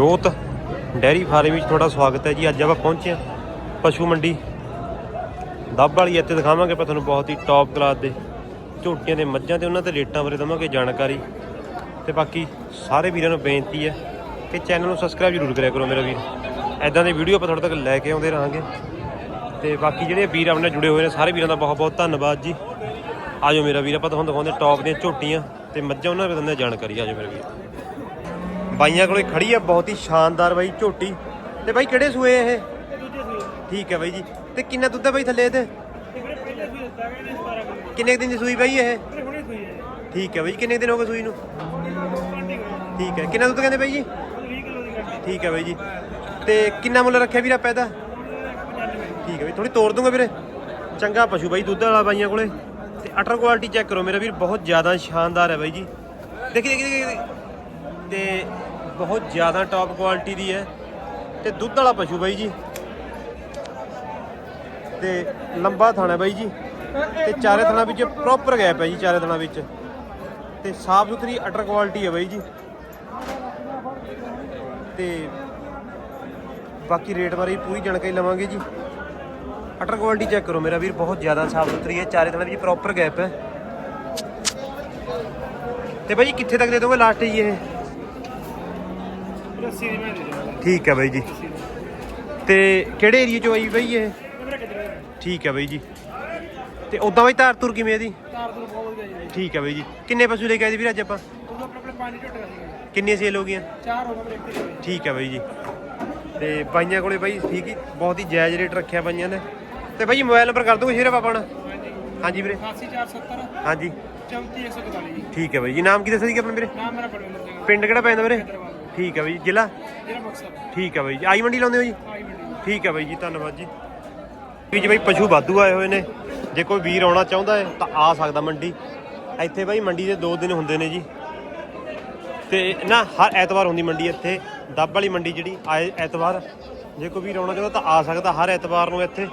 ਜੋਤ, dairy farm ਵਿੱਚ ਤੁਹਾਡਾ ਸਵਾਗਤ ਹੈ ਜੀ। ਅੱਜ ਆਪਾਂ ਪਹੁੰਚੇ ਹਾਂ ਪਸ਼ੂ ਮੰਡੀ। ਦੱਬ ਵਾਲੀ ਇੱਥੇ ਦਿਖਾਵਾਂਗੇ, ਆਪਾਂ ਤੁਹਾਨੂੰ ਬਹੁਤ ਹੀ ਟੌਪ ਕਲਾਸ ਦੇ ਝੋਟੀਆਂ ਦੇ ਮੱਝਾਂ ਤੇ ਉਹਨਾਂ ਦੇ ਰੇਟਾਂ ਬਾਰੇ ਦਵਾਂਗੇ ਜਾਣਕਾਰੀ। ਤੇ ਬਾਕੀ ਸਾਰੇ ਵੀਰਾਂ ਨੂੰ ਬੇਨਤੀ ਹੈ ਕਿ ਚੈਨਲ ਨੂੰ ਸਬਸਕ੍ਰਾਈਬ ਜ਼ਰੂਰ ਕਰਿਆ ਕਰੋ ਮੇਰਾ ਵੀਰ। ਐਦਾਂ ਦੀ ਵੀਡੀਓ ਆਪਾਂ ਤੁਹਾਡੇ ਤੱਕ ਲੈ ਕੇ ਆਉਂਦੇ ਰਹਾਂਗੇ। ਤੇ ਬਾਕੀ ਜਿਹੜੇ ਵੀਰ ਆਪਣੇ ਨਾਲ ਜੁੜੇ ਹੋਏ ਨੇ, ਸਾਰੇ ਵੀਰਾਂ ਦਾ ਬਹੁਤ ਬਹੁਤ ਧੰਨਵਾਦ ਜੀ। ਆਜੋ ਮੇਰਾ ਵੀਰ, ਆਪਾਂ ਤੁਹਾਨੂੰ ਦਿਖਾਉਂਦੇ ਟੌਪ ਦੀਆਂ ਝੋਟੀਆਂ ਤੇ ਮੱਝਾਂ, ਉਹਨਾਂ ਬਾਰੇ ਦਿੰਦੇ ਜਾਣਕਾਰੀ। ਆਜੋ ਮੇਰਾ ਵੀਰ। ਬਾਈਆਂ ਕੋਲੇ ਖੜੀ ਆ ਬਹੁਤ ਹੀ ਸ਼ਾਨਦਾਰ ਬਾਈ ਝੋਟੀ। ਤੇ ਬਾਈ ਕਿਹੜੇ ਸੂਏ ਇਹ? ਠੀਕ ਹੈ ਬਾਈ ਜੀ। ਤੇ ਕਿੰਨਾ ਦੁੱਧ ਹੈ ਬਾਈ ਥੱਲੇ ਇਹਦੇ? ਕਿੰਨੇ ਦਿਨ ਦੀ ਸੂਈ ਬਾਈ ਇਹ? ਠੀਕ ਹੈ ਬਾਈ ਕਿੰਨੇ ਦਿਨ ਹੋ ਗਏ ਸੂਈ ਨੂੰ? ਠੀਕ ਹੈ। ਕਿੰਨਾ ਦੁੱਧ ਕਹਿੰਦੇ ਬਾਈ ਜੀ? ਠੀਕ ਹੈ ਬਾਈ ਜੀ। ਤੇ ਕਿੰਨਾ ਮੁੱਲ ਰੱਖਿਆ ਵੀਰ ਇਹਦਾ? ਠੀਕ ਹੈ ਬਾਈ ਥੋੜੀ ਤੋੜ ਦੂੰਗਾ ਵੀਰੇ। ਚੰਗਾ ਪਸ਼ੂ ਬਾਈ ਦੁੱਧ ਵਾਲਾ ਬਾਈਆਂ ਕੋਲੇ। ਤੇ ਅਟਰ ਕੁਆਲਿਟੀ ਚੈੱਕ ਕਰੋ ਮੇਰਾ ਵੀਰ ਬਹੁਤ ਜ਼ਿਆਦਾ ਸ਼ਾਨਦਾਰ ਹੈ ਬਾਈ ਜੀ। ਦੇਖੀ ਦੇਖੀ। ਤੇ ਬਹੁਤ ਜ਼ਿਆਦਾ ਟੌਪ ਕੁਆਲਿਟੀ ਦੀ ਹੈ। ਤੇ ਦੁੱਧ ਵਾਲਾ ਪਸ਼ੂ ਬਾਈ ਜੀ। ਤੇ ਲੰਬਾ ਥਾਣਾ ਬਾਈ ਜੀ। ਤੇ ਚਾਰੇ ਥਾਣਾ ਵਿੱਚ ਪ੍ਰੋਪਰ ਗੈਪ ਹੈ ਜੀ, ਚਾਰੇ ਥਾਣਾ ਵਿੱਚ। ਤੇ ਸਾਫ਼ ਸੁਥਰੀ ਅਟਰ ਕੁਆਲਿਟੀ ਹੈ ਬਾਈ ਜੀ। ਤੇ ਬਾਕੀ ਰੇਟ ਬਾਰੇ ਵੀ ਪੂਰੀ ਜਾਣਕਾਰੀ ਲਵਾਂਗੇ ਜੀ। ਅਟਰ ਕੁਆਲਿਟੀ ਚੈੱਕ ਕਰੋ ਮੇਰਾ ਵੀਰ, ਬਹੁਤ ਜ਼ਿਆਦਾ ਸਾਫ਼ ਸੁਥਰੀ ਹੈ, ਚਾਰੇ ਥਣਾ ਵਿੱਚ ਪ੍ਰੋਪਰ ਗੈਪ ਹੈ। ਤੇ ਬਾਈ ਜੀ, ਕਿੱਥੇ ਤੱਕ ਦੇ ਦੋਗੇ ਲਾਸਟ ਜੀ ਇਹ? ਠੀਕ ਹੈ ਬਾਈ ਜੀ। ਤੇ ਕਿਹੜੇ ਏਰੀਆ ਚੋਂ ਆਈ ਬਾਈ ਇਹ? ਠੀਕ ਹੈ ਬਾਈ ਜੀ। ਤੇ ਉਦਾਂ ਬਾਈ ਧਾਰ ਤੁਰ ਕਿਵੇਂ ਇਹਦੀ? ਠੀਕ ਹੈ ਬਾਈ ਜੀ। ਕਿੰਨੇ ਪਸ਼ੂ ਲੈ ਕੇ ਆਏ ਜੀ ਵੀਰ ਅੱਜ ਆਪਾਂ? ਕਿੰਨੀਆਂ ਸੇਲ ਹੋ ਗਈਆਂ? ਠੀਕ ਹੈ ਬਾਈ ਜੀ। ਤੇ ਬਾਈਆਂ ਕੋਲੇ ਬਾਈ ਠੀਕ ਹੀ ਬਹੁਤ ਹੀ ਜਾਇਜ਼ ਰੇਟ ਰੱਖਿਆ ਬਾਈਆਂ ਨੇ। ਤੇ ਬਾਈ ਮੋਬਾਈਲ ਨੰਬਰ ਕਰ ਦੂੰਗਾ ਸ਼ੇਰਾ ਪਾਪਾ ਹਾਂਜੀ। ਵੀਰੇ। 8470 ਹਾਂਜੀ। 34141 ਜੀ। ਠੀਕ ਹੈ ਬਾਈ ਜੀ। ਨਾਮ ਕੀ ਦੱਸਿਆ ਸੀ ਆਪਣਾ ਵੀਰੇ? ਨਾਮ ਮੇਰਾ ਬੜਵਿੰਦਰ ਸਿੰਘ ਪਿੰਡ ਕਿਹੜਾ ਪੈਂਦਾ ਵੀਰੇ? ਠੀਕ ਹੈ ਬਾਈ ਜੀ ਜ਼ਿਲ੍ਹਾ? ਜਿਹੜਾ ਮਕਸਦ ਠੀਕ ਹੈ ਬਾਈ ਜੀ। ਆਈ ਮੰਡੀ ਲਾਉਂਦੇ ਹੋ ਜੀ? ਆਈ ਮੰਡੀ ਠੀਕ ਹੈ ਬਾਈ ਜੀ ਧੰਨਵਾਦ ਜੀ। ਵੀ ਜੀ ਬਾਈ ਪਸ਼ੂ ਵਾਧੂ ਆਏ ਹੋਏ ਨੇ ਜੇ ਕੋਈ ਵੀਰ ਆਉਣਾ ਚਾਹੁੰਦਾ ਹੈ ਤਾਂ ਆ ਸਕਦਾ ਮੰਡੀ। ਇੱਥੇ ਬਾਈ ਮੰਡੀ ਦੇ 2 ਦਿਨ ਹੁੰਦੇ ਨੇ ਜੀ। ਤੇ ਨਾ ਹਰ ਐਤਵਾਰ ਹੁੰਦੀ ਮੰਡੀ ਇੱਥੇ। ਦੱਬ ਵਾਲੀ ਮੰਡੀ ਜਿਹੜੀ ਆਏ ਐਤਵਾਰ। ਜੇ ਕੋਈ ਵੀਰ ਆਉਣਾ ਚਾਹੁੰਦਾ ਤਾਂ ਆ ਸਕਦਾ ਹਰ ਐਤਵਾਰ ਨੂੰ ਇੱਥੇ।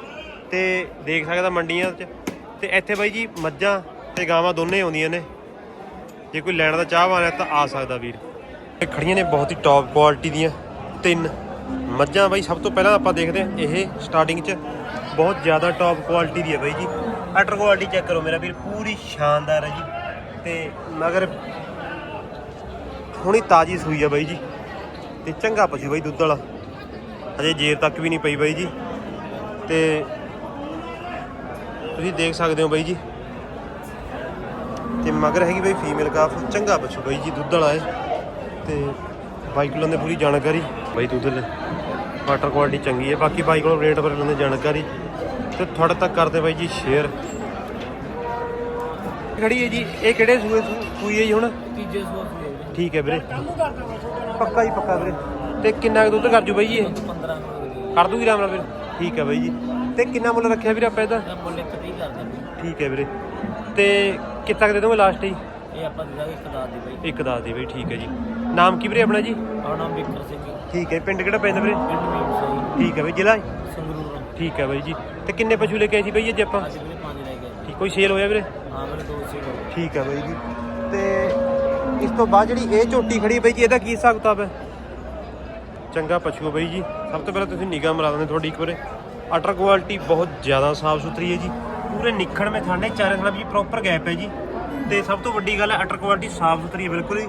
ਤੇ ਦੇਖ ਸਕਦਾ ਮੰਡੀਆਂ 'ਚ ਤੇ ਇੱਥੇ ਬਾਈ ਜੀ ਮੱਝਾਂ ਤੇ ਗਾਵਾਂ ਦੋਨੇ ਆਉਂਦੀਆਂ ਨੇ। ਜੇ ਕੋਈ ਲੈਣ ਦਾ ਚਾਹਵਾਨ ਹੈ ਤਾਂ ਆ ਸਕਦਾ ਵੀਰ। ਇਹ ਖੜੀਆਂ ਨੇ ਬਹੁਤ ਹੀ ਟੌਪ ਕੁਆਲਿਟੀ ਦੀਆਂ। ਤਿੰਨ ਮੱਝਾਂ ਬਾਈ, ਸਭ ਤੋਂ ਪਹਿਲਾਂ ਆਪਾਂ ਦੇਖਦੇ ਹਾਂ ਇਹ ਸਟਾਰਟਿੰਗ 'ਚ ਬਹੁਤ ਜ਼ਿਆਦਾ ਟੌਪ ਕੁਆਲਿਟੀ ਦੀ ਹੈ ਬਾਈ ਜੀ। ਅਟਰ ਕੁਆਲਿਟੀ ਚੈੱਕ ਕਰੋ ਮੇਰਾ ਵੀਰ, ਪੂਰੀ ਸ਼ਾਨਦਾਰ ਹੈ ਜੀ। ਤੇ ਮਗਰ ਹੁਣੀ ਤਾਜੀ ਸੂਈ ਆ ਬਾਈ ਜੀ। ਤੇ ਚੰਗਾ ਪਸ਼ੂ ਬਾਈ ਦੁੱਧ ਵਾਲਾ। ਅਜੇ ਜੇਰ ਤੱਕ ਵੀ ਨਹੀਂ ਪਈ ਬਾਈ ਜੀ। ਤੇ ਤੁਸੀਂ ਦੇਖ ਸਕਦੇ ਹੋ ਬਾਈ ਜੀ। ਤੇ ਮਗਰ ਹੈਗੀ ਬਾਈ ਫੀਮੇਲ ਕਾਫ ਚੰਗਾ ਪਸ਼ੂ ਬਾਈ ਜੀ, ਦੁੱਧ ਵਾਲਾ ਹੈ ਤੇ ਬਾਈ ਕੋਲੋਂ ਦੇ ਪੂਰੀ ਜਾਣਕਾਰੀ। ਬਾਈ ਦੁੱਧ ਲੈ। ਵਾਟਰ ਕੁਆਲਿਟੀ ਚੰਗੀ ਹੈ। ਬਾਕੀ ਬਾਈ ਕੋਲੋਂ ਰੇਟ ਬਾਰੇ ਲੈਂਦੇ ਜਾਣਕਾਰੀ। ਤੇ ਤੁਹਾਡੇ ਤੱਕ ਕਰਦੇ ਬਾਈ ਜੀ ਸ਼ੇਅਰ ਖੜੀ ਹੈ ਜੀ? ਇਹ ਕਿਹੜੇ ਸੂਏ ਸੂਈ ਹੈ ਜੀ ਹੁਣ? ਤੀਜੇ ਸੌ ਰੁਪਏ ਠੀਕ ਹੈ ਵੀਰੇ। ਪੱਕਾ ਹੀ ਪੱਕਾ ਵੀਰੇ। ਤੇ ਕਿੰਨਾ ਕੁ ਦੁੱਧ ਕਰ ਜੂ ਬਾਈ ਜੀ ਇਹ? 15 ਰੁਪਏ ਕਰ ਦੂਗੀ ਰਾਮ ਨਾਲ ਵੀਰ ਠੀਕ ਹੈ ਬਾਈ ਜੀ। ਤੇ ਕਿੰਨਾ ਮੁੱਲ ਰੱਖਿਆ ਵੀਰੇ ਆਪਾਂ ਇਹਦਾ? ਮੁੱਲ ਇੱਕ 30 ਕਰ ਦਿੰਦੇ ਠੀਕ ਹੈ ਵੀਰੇ। ਤੇ ਕਿੱਥੇ ਤੱਕ ਦੇ ਦੋਗੇ ਲਾਸਟ ਹੀ ਇਹ ਆਪਾਂ ਦੇ ਦਾਂਗੇ ਇੱਕ ਦਾਦ ਦੀ ਬਾਈ। ਇੱਕ ਦੱਸ ਦੇ ਬਈ ਠੀਕ ਹੈ ਜੀ। ਨਾਮ ਕੀ ਵੀਰੇ ਆਪਣਾ ਜੀ? ਆਹ ਨਾਮ ਵਿਕਰ ਸਿੰਘ ਜੀ, ਠੀਕ ਹੈ ਪਿੰਡ ਕਿਹੜਾ ਪੈਂਦਾ ਵੀਰੇ? ਪਿੰਡ ਮੀਮ ਸਿੰਘ। ਠੀਕ ਹੈ ਬਈ ਜ਼ਿਲ੍ਹਾ? ਸੰਗਰੂਰ ਠੀਕ ਹੈ ਬਾਈ ਜੀ। ਤੇ ਕਿੰਨੇ ਪਸ਼ੂ ਲੈ ਕੇ ਆਏ ਸੀ ਬਈ ਅੱਜ ਆਪਾਂ? ਅੱਜ ਵੀ ਪੰਜ ਲੈ ਗਏ ਠੀਕ ਕੋਈ ਸੇਲ ਹੋਇਆ ਵੀਰੇ? ਹਾਂ ਮੇਰੇ ਦੋ ਸੀ ਗਏ ਠੀਕ ਹੈ ਬਾਈ ਜੀ। ਤੇ ਇਸ ਤੋਂ ਬਾਅਦ ਜਿਹੜੀ ਇਹ ਝੋਟੀ ਖੜੀ ਬਈ ਜੀ ਇਹਦਾ ਕੀ ਹਿਸਾਬ ਕਿਤਾਬ ਹੈ? ਚੰਗਾ ਪਸ਼ੂ ਹੈ ਬਾਈ ਜੀ। ਸਭ ਤੋਂ ਪਹਿਲਾਂ ਤੁਸੀਂ ਨਿਗਾਹ ਮਰਾ ਦਿੰਦੇ ਤੁਹਾਡੀ ਇੱਕ ਵਾਰੇ। ਅਟਰ ਕੁਆਲਿਟੀ ਬਹੁਤ ਜ਼ਿਆਦਾ ਸਾਫ਼ ਸੁਥਰੀ ਹੈ ਜੀ। ਪੂਰੇ ਨਿਖੜ ਮੇ ਥਾਂਡੇ ਚਾਰੇ ਥਾਂ ਵੀ ਪ੍ਰੋਪਰ ਗੈਪ ਹੈ ਜੀ। ਤੇ ਸਭ ਤੋਂ ਵੱਡੀ ਗੱਲ ਹੈ ਅਟਰ ਕੁਆਲਿਟੀ ਸਾਫ਼ ਸੁਥਰੀ ਹੈ ਬਿਲਕੁਲ ਹੀ।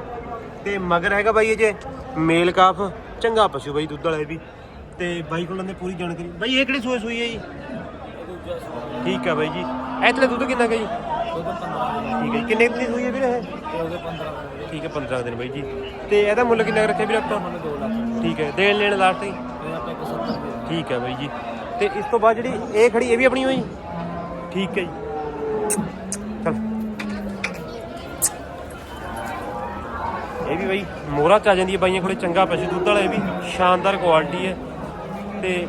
ਤੇ ਮਗਰ ਹੈਗਾ ਬਾਈ ਇਹ ਜੇ ਮੇਲ ਕਾਫ, ਚੰਗਾ ਪਸ਼ੂ ਬਾਈ ਦੁੱਧ ਵਾਲਾ ਇਹ ਵੀ। ਤੇ ਬਾਈ ਕੋਲ ਨੇ ਪੂਰੀ ਜਾਣਕਾਰੀ। ਬਾਈ ਇਹ ਕਿਹੜੀ ਸੂਏ ਸੂਈ ਹੈ ਜੀ? ਠੀਕ ਹੈ ਬਾਈ ਜੀ। ਇਤਲੇ ਦੁੱਧ ਕਿੰਨਾ ਕੁ ਹੈ ਜੀ? ਠੀਕ ਹੈ ਜੀ। ਕਿੰਨੇ ਦਿਨ ਦੀ ਹੈ ਵੀਰੇ ਇਹ? ਠੀਕ ਹੈ 15 ਦਿਨ ਬਾਈ ਜੀ। ਤੇ ਇਹਦਾ ਮੁੱਲ ਕਿੰਨਾ ਕੁ ਰੱਖਿਆ ਵੀਰੇ ਆਪਾਂ? ਠੀਕ ਹੈ, ਦੇਣ ਲੈਣ ਲਾਸਟ ਹੀ? ਠੀਕ ਹੈ ਬਾਈ ਜੀ। ਤੇ ਇਸ ਤੋਂ ਬਾਅਦ ਜਿਹੜੀ ਇਹ ਖੜੀ, ਇਹ ਵੀ ਆਪਣੀ ਹੋਈ? ਠੀਕ ਹੈ ਜੀ। ਇਹ ਵੀ ਬਾਈ, ਮੋਹਰਾ ਚ ਆ ਜਾਂਦੀ ਹੈ ਬਾਈਆਂ ਕੋਲੇ ਚੰਗਾ ਪਸ਼ੂ ਦੁੱਧ ਵਾਲਾ, ਇਹ ਵੀ ਸ਼ਾਨਦਾਰ ਕੁਆਲਿਟੀ ਹੈ ਤੇ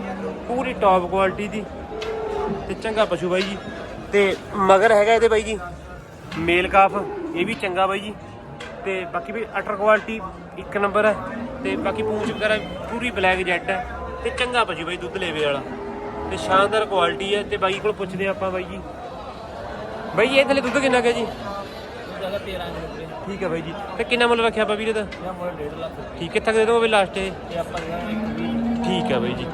ਪੂਰੀ ਟੌਪ ਕੁਆਲਿਟੀ ਦੀ ਤੇ ਚੰਗਾ ਪਸ਼ੂ ਬਾਈ ਜੀ। ਤੇ ਮਗਰ ਹੈਗਾ ਇਹਦੇ ਬਾਈ ਜੀ, ਮੇਲ ਕਾਫ, ਇਹ ਵੀ ਚੰਗਾ ਬਾਈ ਜੀ। ਤੇ ਬਾਕੀ ਵੀ ਅਟਰ ਕੁਆਲਿਟੀ ਇੱਕ ਨੰਬਰ ਹੈ ਤੇ ਬਾਕੀ ਪੂੰਛ ਵਗੈਰਾ ਪੂਰੀ ਬਲੈਕ ਜੈਟ ਹੈ ਤੇ ਚੰਗਾ ਪਸ਼ੂ ਬਾਈ ਦੁੱਧ ਲੇਵੇ ਵਾਲਾ। ਤੇ ਸ਼ਾਨਦਾਰ ਕੁਆਲਿਟੀ ਹੈ ਤੇ ਬਾਈ ਕੋਲ ਪੁੱਛਦੇ ਆਪਾਂ ਬਾਈ ਜੀ। ਬਾਈ ਇਹ ਥਲੇ ਦੁੱਧ ਕਿੰਨਾ ਕੁ ਜੀ? ਹੈਗਾ 13 ਕਿਲੋ ਵੀਰੇ ਠੀਕ ਹੈ ਬਾਈ ਜੀ। ਤੇ ਕਿੰਨਾ ਮੁੱਲ ਰੱਖਿਆ ਆਪਾਂ ਵੀਰੇ ਦਾ? ਇਹ ਮੁੱਲ 1.5 ਲੱਖ ਰੁਪਏ। ਠੀਕ ਕਿੱਥੇ ਤੱਕ ਦੇ ਦੋਗੇ ਲਾਸਟ ਇਹ? ਤੇ ਆਪਾਂ ਦੇਣਾ ਇੱਕ ਵੀਹ ਠੀਕ ਹੈ ਬਾਈ ਜੀ।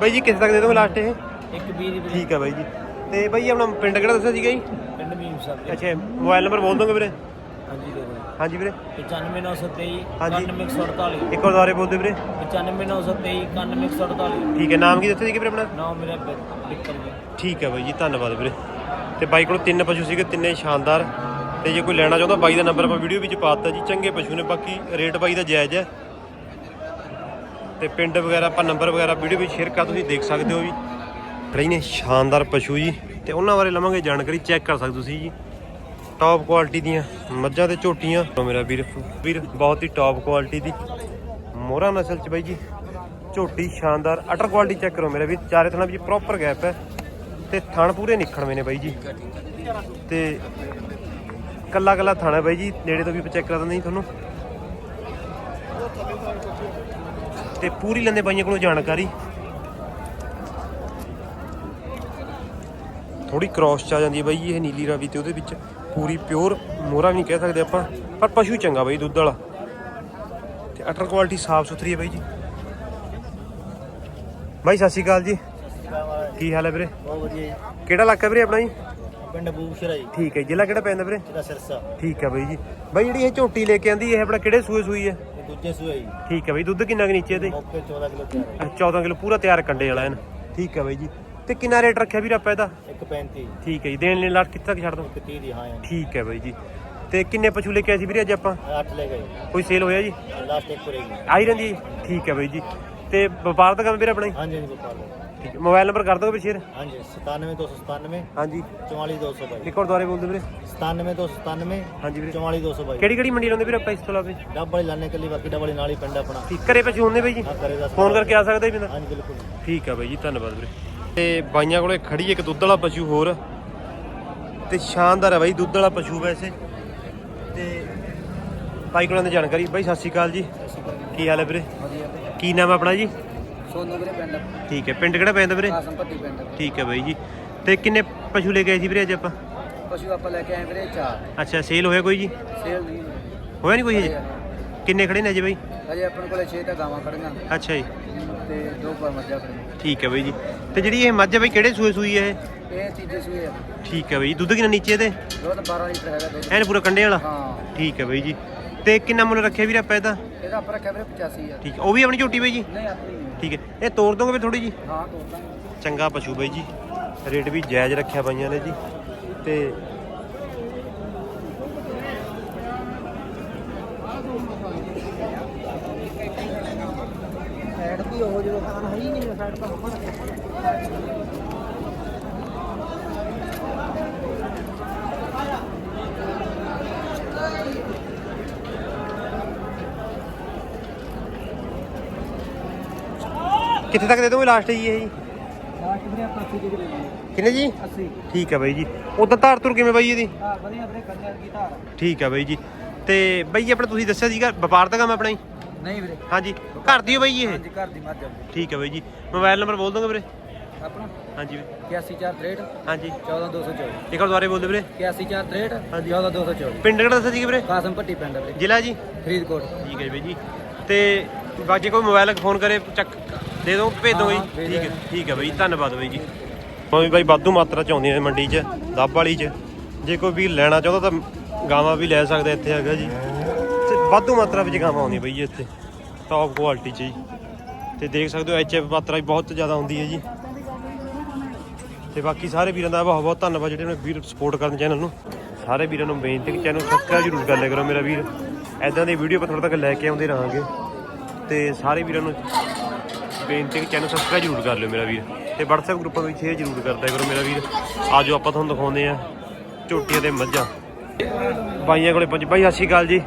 ਬਾਈ ਜੀ ਕਿੱਥੇ ਤੱਕ ਦੇ ਦੋਗੇ ਲਾਸਟ ਇਹ? ਇੱਕ ਵੀਹ ਦੀ ਵੀਰੇ। ਠੀਕ ਹੈ ਬਾਈ ਜੀ। ਤੇ ਬਾਈ ਆਪਣਾ ਪਿੰਡ ਕਿਹੜਾ ਦੱਸਿਆ ਸੀਗਾ ਜੀ? ਪਿੰਡ ਮੀਮ ਸਾਹਿਬ ਦੇ ਅੱਛਾ ਮੋਬਾਈਲ ਨੰਬਰ ਬੋਲ ਦੋਗੇ ਵੀਰੇ? ਹਾਂਜੀ ਦੇ ਦਿਓ। ਹਾਂਜੀ ਵੀਰੇ। 95923 ਹਾਂਜੀ। 9148 ਇੱਕ ਵਾਰ ਦੁਬਾਰੇ ਬੋਲ ਦਿਓ ਵੀਰੇ। 95923 9148 ਠੀਕ ਹੈ ਨਾਮ ਕੀ ਦੱਸਿਆ ਸੀਗਾ ਵੀਰੇ ਆਪਣਾ? ਨਾਮ ਮੇਰਾ ਬਿੱਕਰ ਜੀ। ਠੀਕ ਹੈ ਬਾਈ ਜੀ ਧੰਨਵਾਦ ਵੀਰੇ। ਤੇ ਬਾਈ ਕੋਲ ਤਿੰਨ ਪਸ਼ੂ ਸੀਗੇ ਤਿੰਨੇ ਸ਼ਾਨਦਾਰ। ਤੇ ਜੇ ਕੋਈ ਲੈਣਾ ਚਾਹੁੰਦਾ ਬਾਈ ਦਾ ਨੰਬਰ ਆਪਾਂ ਵੀਡੀਓ ਵਿੱਚ ਪਾ ਦਿੱਤਾ ਜੀ, ਚੰਗੇ ਪਸ਼ੂ ਨੇ, ਬਾਕੀ ਰੇਟ ਬਾਈ ਦਾ ਜਾਇਜ਼ ਹੈ। ਤੇ ਪਿੰਡ ਵਗੈਰਾ ਆਪਾਂ ਨੰਬਰ ਵਗੈਰਾ ਵੀਡੀਓ ਵਿੱਚ ਸ਼ੇਅਰ ਕਰ, ਤੁਸੀਂ ਦੇਖ ਸਕਦੇ ਹੋ ਵੀ ਖੜੇ ਨੇ ਸ਼ਾਨਦਾਰ ਪਸ਼ੂ ਜੀ, ਤੇ ਉਹਨਾਂ ਬਾਰੇ ਲਵਾਂਗੇ ਜਾਣਕਾਰੀ ਚੈੱਕ ਕਰ ਸਕਦੇ ਤੁਸੀਂ ਜੀ। ਟੌਪ ਕੁਆਲਿਟੀ ਦੀਆਂ ਮੱਝਾਂ ਤੇ ਝੋਟੀਆਂ। ਮੇਰਾ ਵੀਰ ਵੀਰ, ਬਹੁਤ ਹੀ ਟੌਪ ਕੁਆਲਿਟੀ ਦੀ। ਮੋਹਰਾ ਨਸਲ ਚ ਬਾਈ ਜੀ, ਝੋਟੀ ਸ਼ਾਨਦਾਰ ਅਟਰ ਕੁਆਲਿਟੀ ਚੈੱਕ ਕਰੋ ਮੇਰਾ ਵੀਰ। ਚਾਰੇ ਥਣਾ ਵਿੱਚ ਪ੍ਰੋਪਰ ਗੈਪ ਹੈ। ਤੇ ਥਣ ਪੂਰੇ ਨਿਖਣਵੇਂ ਨੇ ਬਾਈ ਜੀ। ਤੇ ਕੱਲਾ ਕੱਲਾ ਥਣ ਬਾਈ ਜੀ ਨੇੜੇ ਤੋਂ ਵੀ ਚੈੱਕ ਕਰਾ ਦਿੰਦੇ ਜੀ ਤੁਹਾਨੂੰ। ਤੇ ਪੂਰੀ ਲੈਂਦੇ ਬਾਈਆਂ ਕੋਲੋਂ ਜਾਣਕਾਰੀ। ਥੋੜੀ ਕ੍ਰਾਸ ਚ ਆ ਜਾਂਦੀ ਹੈ ਬਾਈ ਇਹ ਨੀਲੀ ਰਾਵੀ ਤੇ ਉਹਦੇ ਵਿੱਚ। ਪੂਰੀ ਪਿਓਰ ਮੋਹਰਾ ਵੀ ਨਹੀਂ ਕਹਿ ਸਕਦੇ ਆਪਾਂ ਪਰ ਪਸ਼ੂ ਚੰਗਾ ਬਾਈ ਦੁੱਧ ਵਾਲਾ। ਤੇ ਅਟਰ ਕੁਆਲਿਟੀ ਸਾਫ਼ ਸੁਥਰੀ ਹੈ ਬਾਈ ਜੀ। ਬਾਈ ਸਤਿ ਸ਼੍ਰੀ ਅਕਾਲ ਜੀ। ਕੀ ਹਾਲ ਹੈ ਵੀਰੇ? ਬਹੁਤ ਵਧੀਆ ਜੀ। ਕਿਹੜਾ ਇਲਾਕਾ ਵੀਰੇ ਆਪਣਾ ਜੀ? ਪਿੰਡ ਬੂਸ਼ਰਾ ਜੀ। ਠੀਕ ਹੈ ਜ਼ਿਲ੍ਹਾ ਕਿਹੜਾ ਪੈਂਦਾ ਵੀਰੇ? ਇਹਦਾ ਸਿਰਸਾ। ਠੀਕ ਹੈ ਬਾਈ ਜੀ। ਬਾਈ ਜਿਹੜੀ ਇਹ ਝੋਟੀ ਲੈ ਕੇ ਆਂਦੀ ਇਹ ਆਪਣਾ ਕਿਹੜੇ ਸੂਏ ਸੂਈ ਹੈ? ਇਹ ਦੂਜੇ ਸੂਏ ਜੀ। ਠੀਕ ਹੈ ਬਾਈ ਦੁੱਧ ਕਿੰਨਾ ਕੁ ਨੀਚੇ ਇਹਦੇ? ਮੌਕੇ 14 ਕਿਲੋ ਤਿਆਰ ਹੈ। ਅੱਛਾ, 14 ਕਿਲੋ ਪੂਰਾ ਤਿਆਰ ਕੰਡੇ ਵਾਲਾ ਹੈ ਠੀਕ ਹੈ ਬਾਈ ਜੀ। ਤੇ ਕਿੰਨਾ ਰੇਟ ਰੱਖਿਆ ਵੀਰ ਆਪਾਂ ਇਹਦਾ? ਇੱਕ 35 ਠੀਕ ਹੈ ਜੀ ਦੇਣ ਲਈ ਲਾਟ ਕਿੱਥੇ ਤੱਕ ਛੱਡ ਦੋ? ਇੱਕ 30 ਦੀ ਹਾਂ ਠੀਕ ਹੈ ਬਾਈ ਜੀ। ਤੇ ਕਿੰਨੇ ਪਸ਼ੂ ਲੈ ਕੇ ਆਏ ਸੀ ਵੀਰੇ ਅੱਜ ਆਪਾਂ? 8 ਲੈ ਗਏ ਕੋਈ ਸੇਲ ਹੋਇਆ ਜੀ? ਲਾਸਟ ਇੱਕ ਰਹੇਗੀ ਆਈ ਰਹਿੰਦੀ? ਠੀਕ ਹੈ ਬਾਈ ਜੀ। ਤੇ ਵਪਾਰ ਦਾ ਕੰਮ ਵੀਰੇ ਆਪਣਾ ਹਾਂਜੀ ਹਾਂਜੀ ਵਪਾਰ ਦਾ। ਠੀਕ ਹੈ। ਮੋਬਾਈਲ ਨੰਬਰ ਕਰ ਦੋਗੇ ਸ਼ੇਅਰ ਹਾਂਜੀ 97297 ਹਾਂਜੀ। 44222 ਇੱਕ ਹੋਰ ਦੁਆਰੇ ਬੋਲ ਦਿਓ ਵੀਰੇ। 97297 ਹਾਂਜੀ ਵੀਰੇ। 44222 ਕਿਹੜੀ ਕਿਹੜੀ ਮੰਡੀ ਲਾਉਂਦੇ ਵੀਰੇ ਆਪਾਂ ਇਸ ਤੋਂ ਇਲਾਵਾ ਡੱਬ ਵਾਲੀ ਲਾਣੇ ਕੱਲੀ ਬਾਕੀ ਡੱਬ ਵਾਲੀ ਨਾਲ ਹੀ ਪਿੰਡ ਆਪਣਾ। ਠੀਕ ਘਰੇ ਪਸ਼ੂ ਹੁੰਦੇ ਬਾਈ ਜੀ? ਦਾ ਫੋਨ ਕਰਕੇ ਆ ਸਕਦੇ ਵੀ ਨਾ ਹਾਂਜੀ ਬਿਲਕੁਲ ਠੀਕ ਆ ਬਾਈ ਜੀ ਧੰਨਵਾਦ ਵੀਰੇ। ਤੇ ਬਾਈਆਂ ਕੋਲੇ ਖੜੀ ਇੱਕ ਦੁੱਧ ਵਾਲਾ ਪਸ਼ੂ ਹੋਰ। ਤੇ ਸ਼ਾਨਦਾਰ ਹੈ ਬਾਈ ਦੁੱਧ ਵਾਲਾ ਪਸ਼ੂ ਵੈਸੇ। ਤੇ ਬਾਈ ਕੋਲਾਂ ਦੀ ਜਾਣਕਾਰੀ। ਬਾਈ ਸਤਿ ਸ਼੍ਰੀ ਅਕਾਲ ਜੀ। ਕੀ ਹਾਲ ਹੈ ਵੀਰੇ? ਕੀ ਨਾਮ ਆਪਣਾ ਜੀ? ਸੋਨੂ ਵੀਰੇ ਪਿੰਡ। ਠੀਕ ਹੈ ਪਿੰਡ ਕਿਹੜਾ ਪੈਂਦਾ ਵੀਰੇ? ਪਿੰਡ। ਠੀਕ ਹੈ ਬਾਈ ਜੀ। ਤੇ ਕਿੰਨੇ ਪਸ਼ੂ ਲੈ ਕੇ ਆਏ ਸੀ ਵੀਰੇ ਅੱਜ ਆਪਾਂ? ਪਸ਼ੂ ਆਪਾਂ ਲੈ ਕੇ ਆਏ ਵੀਰੇ ਚਾਰ। ਅੱਛਾ ਸੇਲ ਹੋਇਆ ਕੋਈ ਜੀ? ਸੇਲ ਨਹੀਂ ਹੋਇਆ। ਨਹੀਂ ਕੋਈ ਹਜੇ? ਕਿੰਨੇ ਖੜੇ ਨੇ ਜੀ ਬਾਈ? ਅਜੇ ਆਪਣੇ ਕੋਲੇ 6 ਤਾਂ ਗਾਵਾਂ ਖੜੀਆਂ। ਅੱਛਾ ਜੀ। ਤੇ ਦੋ ਪਰ ਮੱਝਾਂ ਖੜੀਆਂ। ਠੀਕ ਹੈ ਬਾਈ ਜੀ। ਤੇ ਜਿਹੜੀ ਇਹ ਮੱਝ ਹੈ ਬਾਈ ਕਿਹੜੇ ਸੂਏ ਸੂਈ ਹੈ ਇਹ? ਇਹ ਤੀਜੇ ਸੂਏ ਆ। ਠੀਕ ਹੈ ਬਾਈ ਜੀ। ਦੁੱਧ ਕਿੰਨਾ ਨੀਚੇ ਇਹਦੇ ਦੁੱਧ 12 ਲੀਟਰ ਹੈਗਾ ਦੁੱਧ। ਐਨ ਪੂਰਾ ਕੰਡੇ ਵਾਲਾ? ਹਾਂ। ਠੀਕ ਹੈ ਬਾਈ ਜੀ। ਤੇ ਕਿੰਨਾ ਮੁੱਲ ਰੱਖਿਆ ਵੀਰੇ ਆਪਾਂ ਇਹਦਾ? ਇਹਦਾ ਆਪਾਂ ਰੱਖਿਆ ਵੀਰੇ 85 ਆ ਠੀਕ ਉਹ ਵੀ ਆਪਣੀ ਝੋਟੀ ਬਾਈ ਜੀ? ਨਹੀਂ ਆਪਣੀ ਠੀਕ ਹੈ। ਇਹ ਤੋੜ ਦੋਗੇ ਵੀ ਥੋੜੀ ਜੀ? ਹਾਂ ਤੋੜ ਦਾਂਗੇ। ਚੰਗਾ ਪਸ਼ੂ ਬਾਈ ਜੀ। ਰੇਟ ਵੀ ਜਾਇਜ਼ ਰੱਖਿਆ ਬਾਈਆਂ ਨੇ ਜੀ। ਤੇ ਸਾਈਡ ਵੀ ਉਹ ਜਦੋਂ ਖਾਣ ਹੈ ਹੀ ਨਹੀਂ ਸਾਈਡ ਤਾਂ ਕਿੱਥੇ ਤੱਕ ਦੇ ਦੋਗੇ ਲਾਸਟ ਜੀ ਇਹ? ਜੀ ਲਾਸਟ ਵੀਰੇ ਆਪਾਂ 80 ਦੇ ਲਈ ਕਿੰਨੇ ਜੀ? 80 ਠੀਕ ਹੈ ਬਾਈ ਜੀ। ਉਦੋਂ ਧਾਰ ਤੁਰ ਕਿਵੇਂ ਬਾਈ ਇਹਦੀ? ਹਾਂ ਵਧੀਆ ਵੀਰੇ ਕੰਨਿਆ ਕੀ ਧਾਰ। ਠੀਕ ਹੈ ਬਾਈ ਜੀ। ਤੇ ਬਾਈ ਜੀ ਆਪਣਾ ਤੁਸੀਂ ਦੱਸਿਆ ਸੀਗਾ ਵਪਾਰ ਦਾ ਕੰਮ ਆਪਣਾ ਹੀ ਨਹੀਂ ਵੀਰੇ। ਹਾਂਜੀ ਘਰ ਦੀ ਹੋ ਬਾਈ ਜੀ ਇਹ? ਹਾਂਜੀ ਘਰ ਦੀ ਮੱਝ ਆ ਵੀਰੇ। ਠੀਕ ਹੈ ਬਾਈ ਜੀ। ਮੋਬਾਈਲ ਨੰਬਰ ਬੋਲ ਦੋਗੇ ਵੀਰੇ? ਆਪਣਾ? ਹਾਂਜੀ। 8463 ਹਾਂਜੀ। 14224 ਇੱਕ ਵਾਰ ਦੁਬਾਰੇ ਬੋਲ ਦਿਓ ਵੀਰੇ। 8463 ਹਾਂਜੀ। 14224 ਪਿੰਡ ਕਿਹੜਾ ਦੱਸਿਆ ਸੀਗਾ ਵੀਰੇ? ਕਾਸਮ ਪੱਟੀ ਪਿੰਡ ਆ ਵੀਰੇ। ਜ਼ਿਲ੍ਹਾ ਜੀ? ਫਰੀਦਕੋਟ। ਠੀਕ ਹੈ ਬਾਈ ਜੀ। ਤੇ ਬਾਕੀ ਕੋਈ ਮੋਬਾਈਲ ਫੋਨ ਕਰੇ ਚੱਕ ਦੇ ਦੋ ਭੇਜ ਦੋ ਜੀ ਠੀਕ ਹੈ। ਠੀਕ ਹੈ ਬਾਈ ਧੰਨਵਾਦ ਬਾਈ ਜੀ। ਕੋਈ ਬਾਈ ਵਾਧੂ ਮਾਤਰਾ ਚ ਆਉਂਦੀਆਂ ਨੇ ਮੰਡੀ 'ਚ ਦੱਬ ਵਾਲੀ 'ਚ। ਜੇ ਕੋਈ ਵੀ ਲੈਣਾ ਚਾਹੁੰਦਾ ਤਾਂ ਗਾਵਾਂ ਵੀ ਲੈ ਸਕਦਾ ਇੱਥੇ ਹੈਗਾ ਜੀ। ਤੇ ਵਾਧੂ ਮਾਤਰਾ ਵਿੱਚ ਗਾਵਾਂ ਆਉਂਦੀਆਂ ਬਾਈ ਇੱਥੇ ਟੌਪ ਕੁਆਲਿਟੀ 'ਚ ਜੀ। ਤੇ ਦੇਖ ਸਕਦੇ ਹੋ ਐਚਐਫ ਮਾਤਰਾ ਵੀ ਬਹੁਤ ਜ਼ਿਆਦਾ ਹੁੰਦੀ ਹੈ ਜੀ। ਤੇ ਬਾਕੀ ਸਾਰੇ ਵੀਰਾਂ ਦਾ ਬਹੁਤ ਬਹੁਤ ਧੰਨਵਾਦ ਜਿਹੜੇ ਨੇ ਵੀਰ ਸਪੋਰਟ ਕਰਨ ਚੈਨਲ ਨੂੰ। ਸਾਰੇ ਵੀਰਾਂ ਨੂੰ ਬੇਨਤੀ ਕਿ ਚੈਨਲ ਸਬਸਕ੍ਰਾਈਬ ਜ਼ਰੂਰ ਕਰ ਲਿਆ ਕਰੋ ਮੇਰਾ ਵੀਰ। ਐਦਾਂ ਦੀ ਵੀਡੀਓ ਤੁਹਾਡੇ ਤੱਕ ਲੈ ਕੇ ਆਉਂਦੇ ਰਹਾਂਗੇ। ਤੇ ਸਾਰੇ ਵੀਰਾਂ ਨੂੰ ਬੇਨਤੀ ਕਿ ਚੈਨਲ ਸਬਸਕ੍ਰਾਈਬ ਜ਼ਰੂਰ ਕਰ ਲਿਓ ਮੇਰਾ ਵੀਰ ਤੇ WhatsApp ਗਰੁੱਪਾਂ ਵਿੱਚ ਸ਼ੇਅਰ ਜ਼ਰੂਰ ਕਰਦਾ ਕਰੋ ਮੇਰਾ ਵੀਰ। ਆਜੋ ਆਪਾਂ ਤੁਹਾਨੂੰ ਦਿਖਾਉਂਦੇ ਆ ਝੋਟੀਆਂ ਤੇ ਮੱਝਾਂ। ਬਾਈਆਂ ਕੋਲੇ ਪਹੁੰਚ ਬਾਈ ਸਤਿ ਸ਼੍ਰੀ ਅਕਾਲ ਜੀ।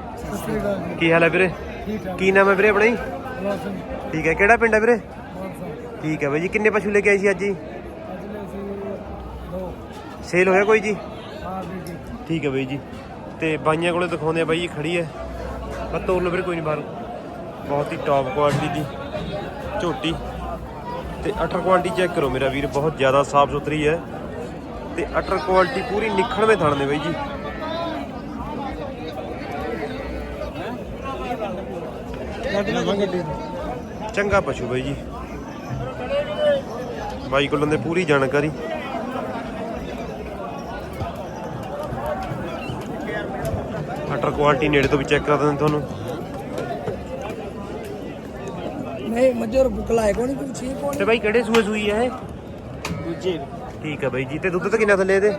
ਕੀ ਹਾਲ ਹੈ ਵੀਰੇ? ਕੀ ਨਾਮ ਹੈ ਵੀਰੇ ਆਪਣਾ ਜੀ? ਠੀਕ ਹੈ ਕਿਹੜਾ ਪਿੰਡ ਹੈ ਵੀਰੇ? ਠੀਕ ਹੈ ਬਾਈ ਜੀ ਕਿੰਨੇ ਪਸ਼ੂ ਲੈ ਕੇ ਆਏ ਸੀ ਅੱਜ ਜੀ? ਸੇਲ ਹੋਇਆ ਕੋਈ ਜੀ? ਠੀਕ ਹੈ ਬਾਈ ਜੀ। ਤੇ ਬਾਈਆਂ ਕੋਲੇ ਦਿਖਾਉਂਦੇ ਆ ਬਾਈ ਜੀ ਖੜੀ ਹੈ। ਪਰ ਤੋਰ ਲਓ ਵੀਰੇ ਕੋਈ ਨਹੀਂ ਬਾਹਰ। ਬਹੁਤ ਹੀ ਟੌਪ ਕੁਆਲਿਟੀ ਦੀ। ਝੋਟੀ ਤੇ ਅਟਰ ਕੁਆਲਿਟੀ ਚੈੱਕ ਕਰੋ ਮੇਰਾ ਵੀਰ, ਬਹੁਤ ਜ਼ਿਆਦਾ ਸਾਫ਼ ਸੁਥਰੀ ਹੈ ਤੇ ਅਟਰ ਕੁਆਲਿਟੀ ਪੂਰੀ ਨਿਖੜਵੇਂ ਥਣ ਦੇ ਬਾਈ ਜੀ। ਚੰਗਾ ਪਸ਼ੂ ਬਾਈ ਜੀ। ਬਾਈ ਕੋਲੋਂ ਦੇ ਪੂਰੀ ਜਾਣਕਾਰੀ। ਅਟਰ ਕੁਆਲਿਟੀ ਨੇੜੇ ਤੋਂ ਵੀ ਚੈੱਕ ਕਰਾ ਦਿੰਦੇ ਤੁਹਾਨੂੰ। ਨਹੀਂ ਮੱਝਰ ਬੁਕਲਾਏ ਕੋਣੀ ਕੋਈ ਚੀਜ਼ ਕੋਣੀ ਤੇ ਬਾਈ ਕਿਹੜੇ ਸੂਏ ਸੂਈ ਹੈ ਇਹ? ਦੂਜੇ ਠੀਕ ਹੈ ਬਾਈ ਜੀ ਤੇ ਦੁੱਧ ਤਾਂ ਕਿੰਨਾ ਥੱਲੇ ਇਹਦੇ?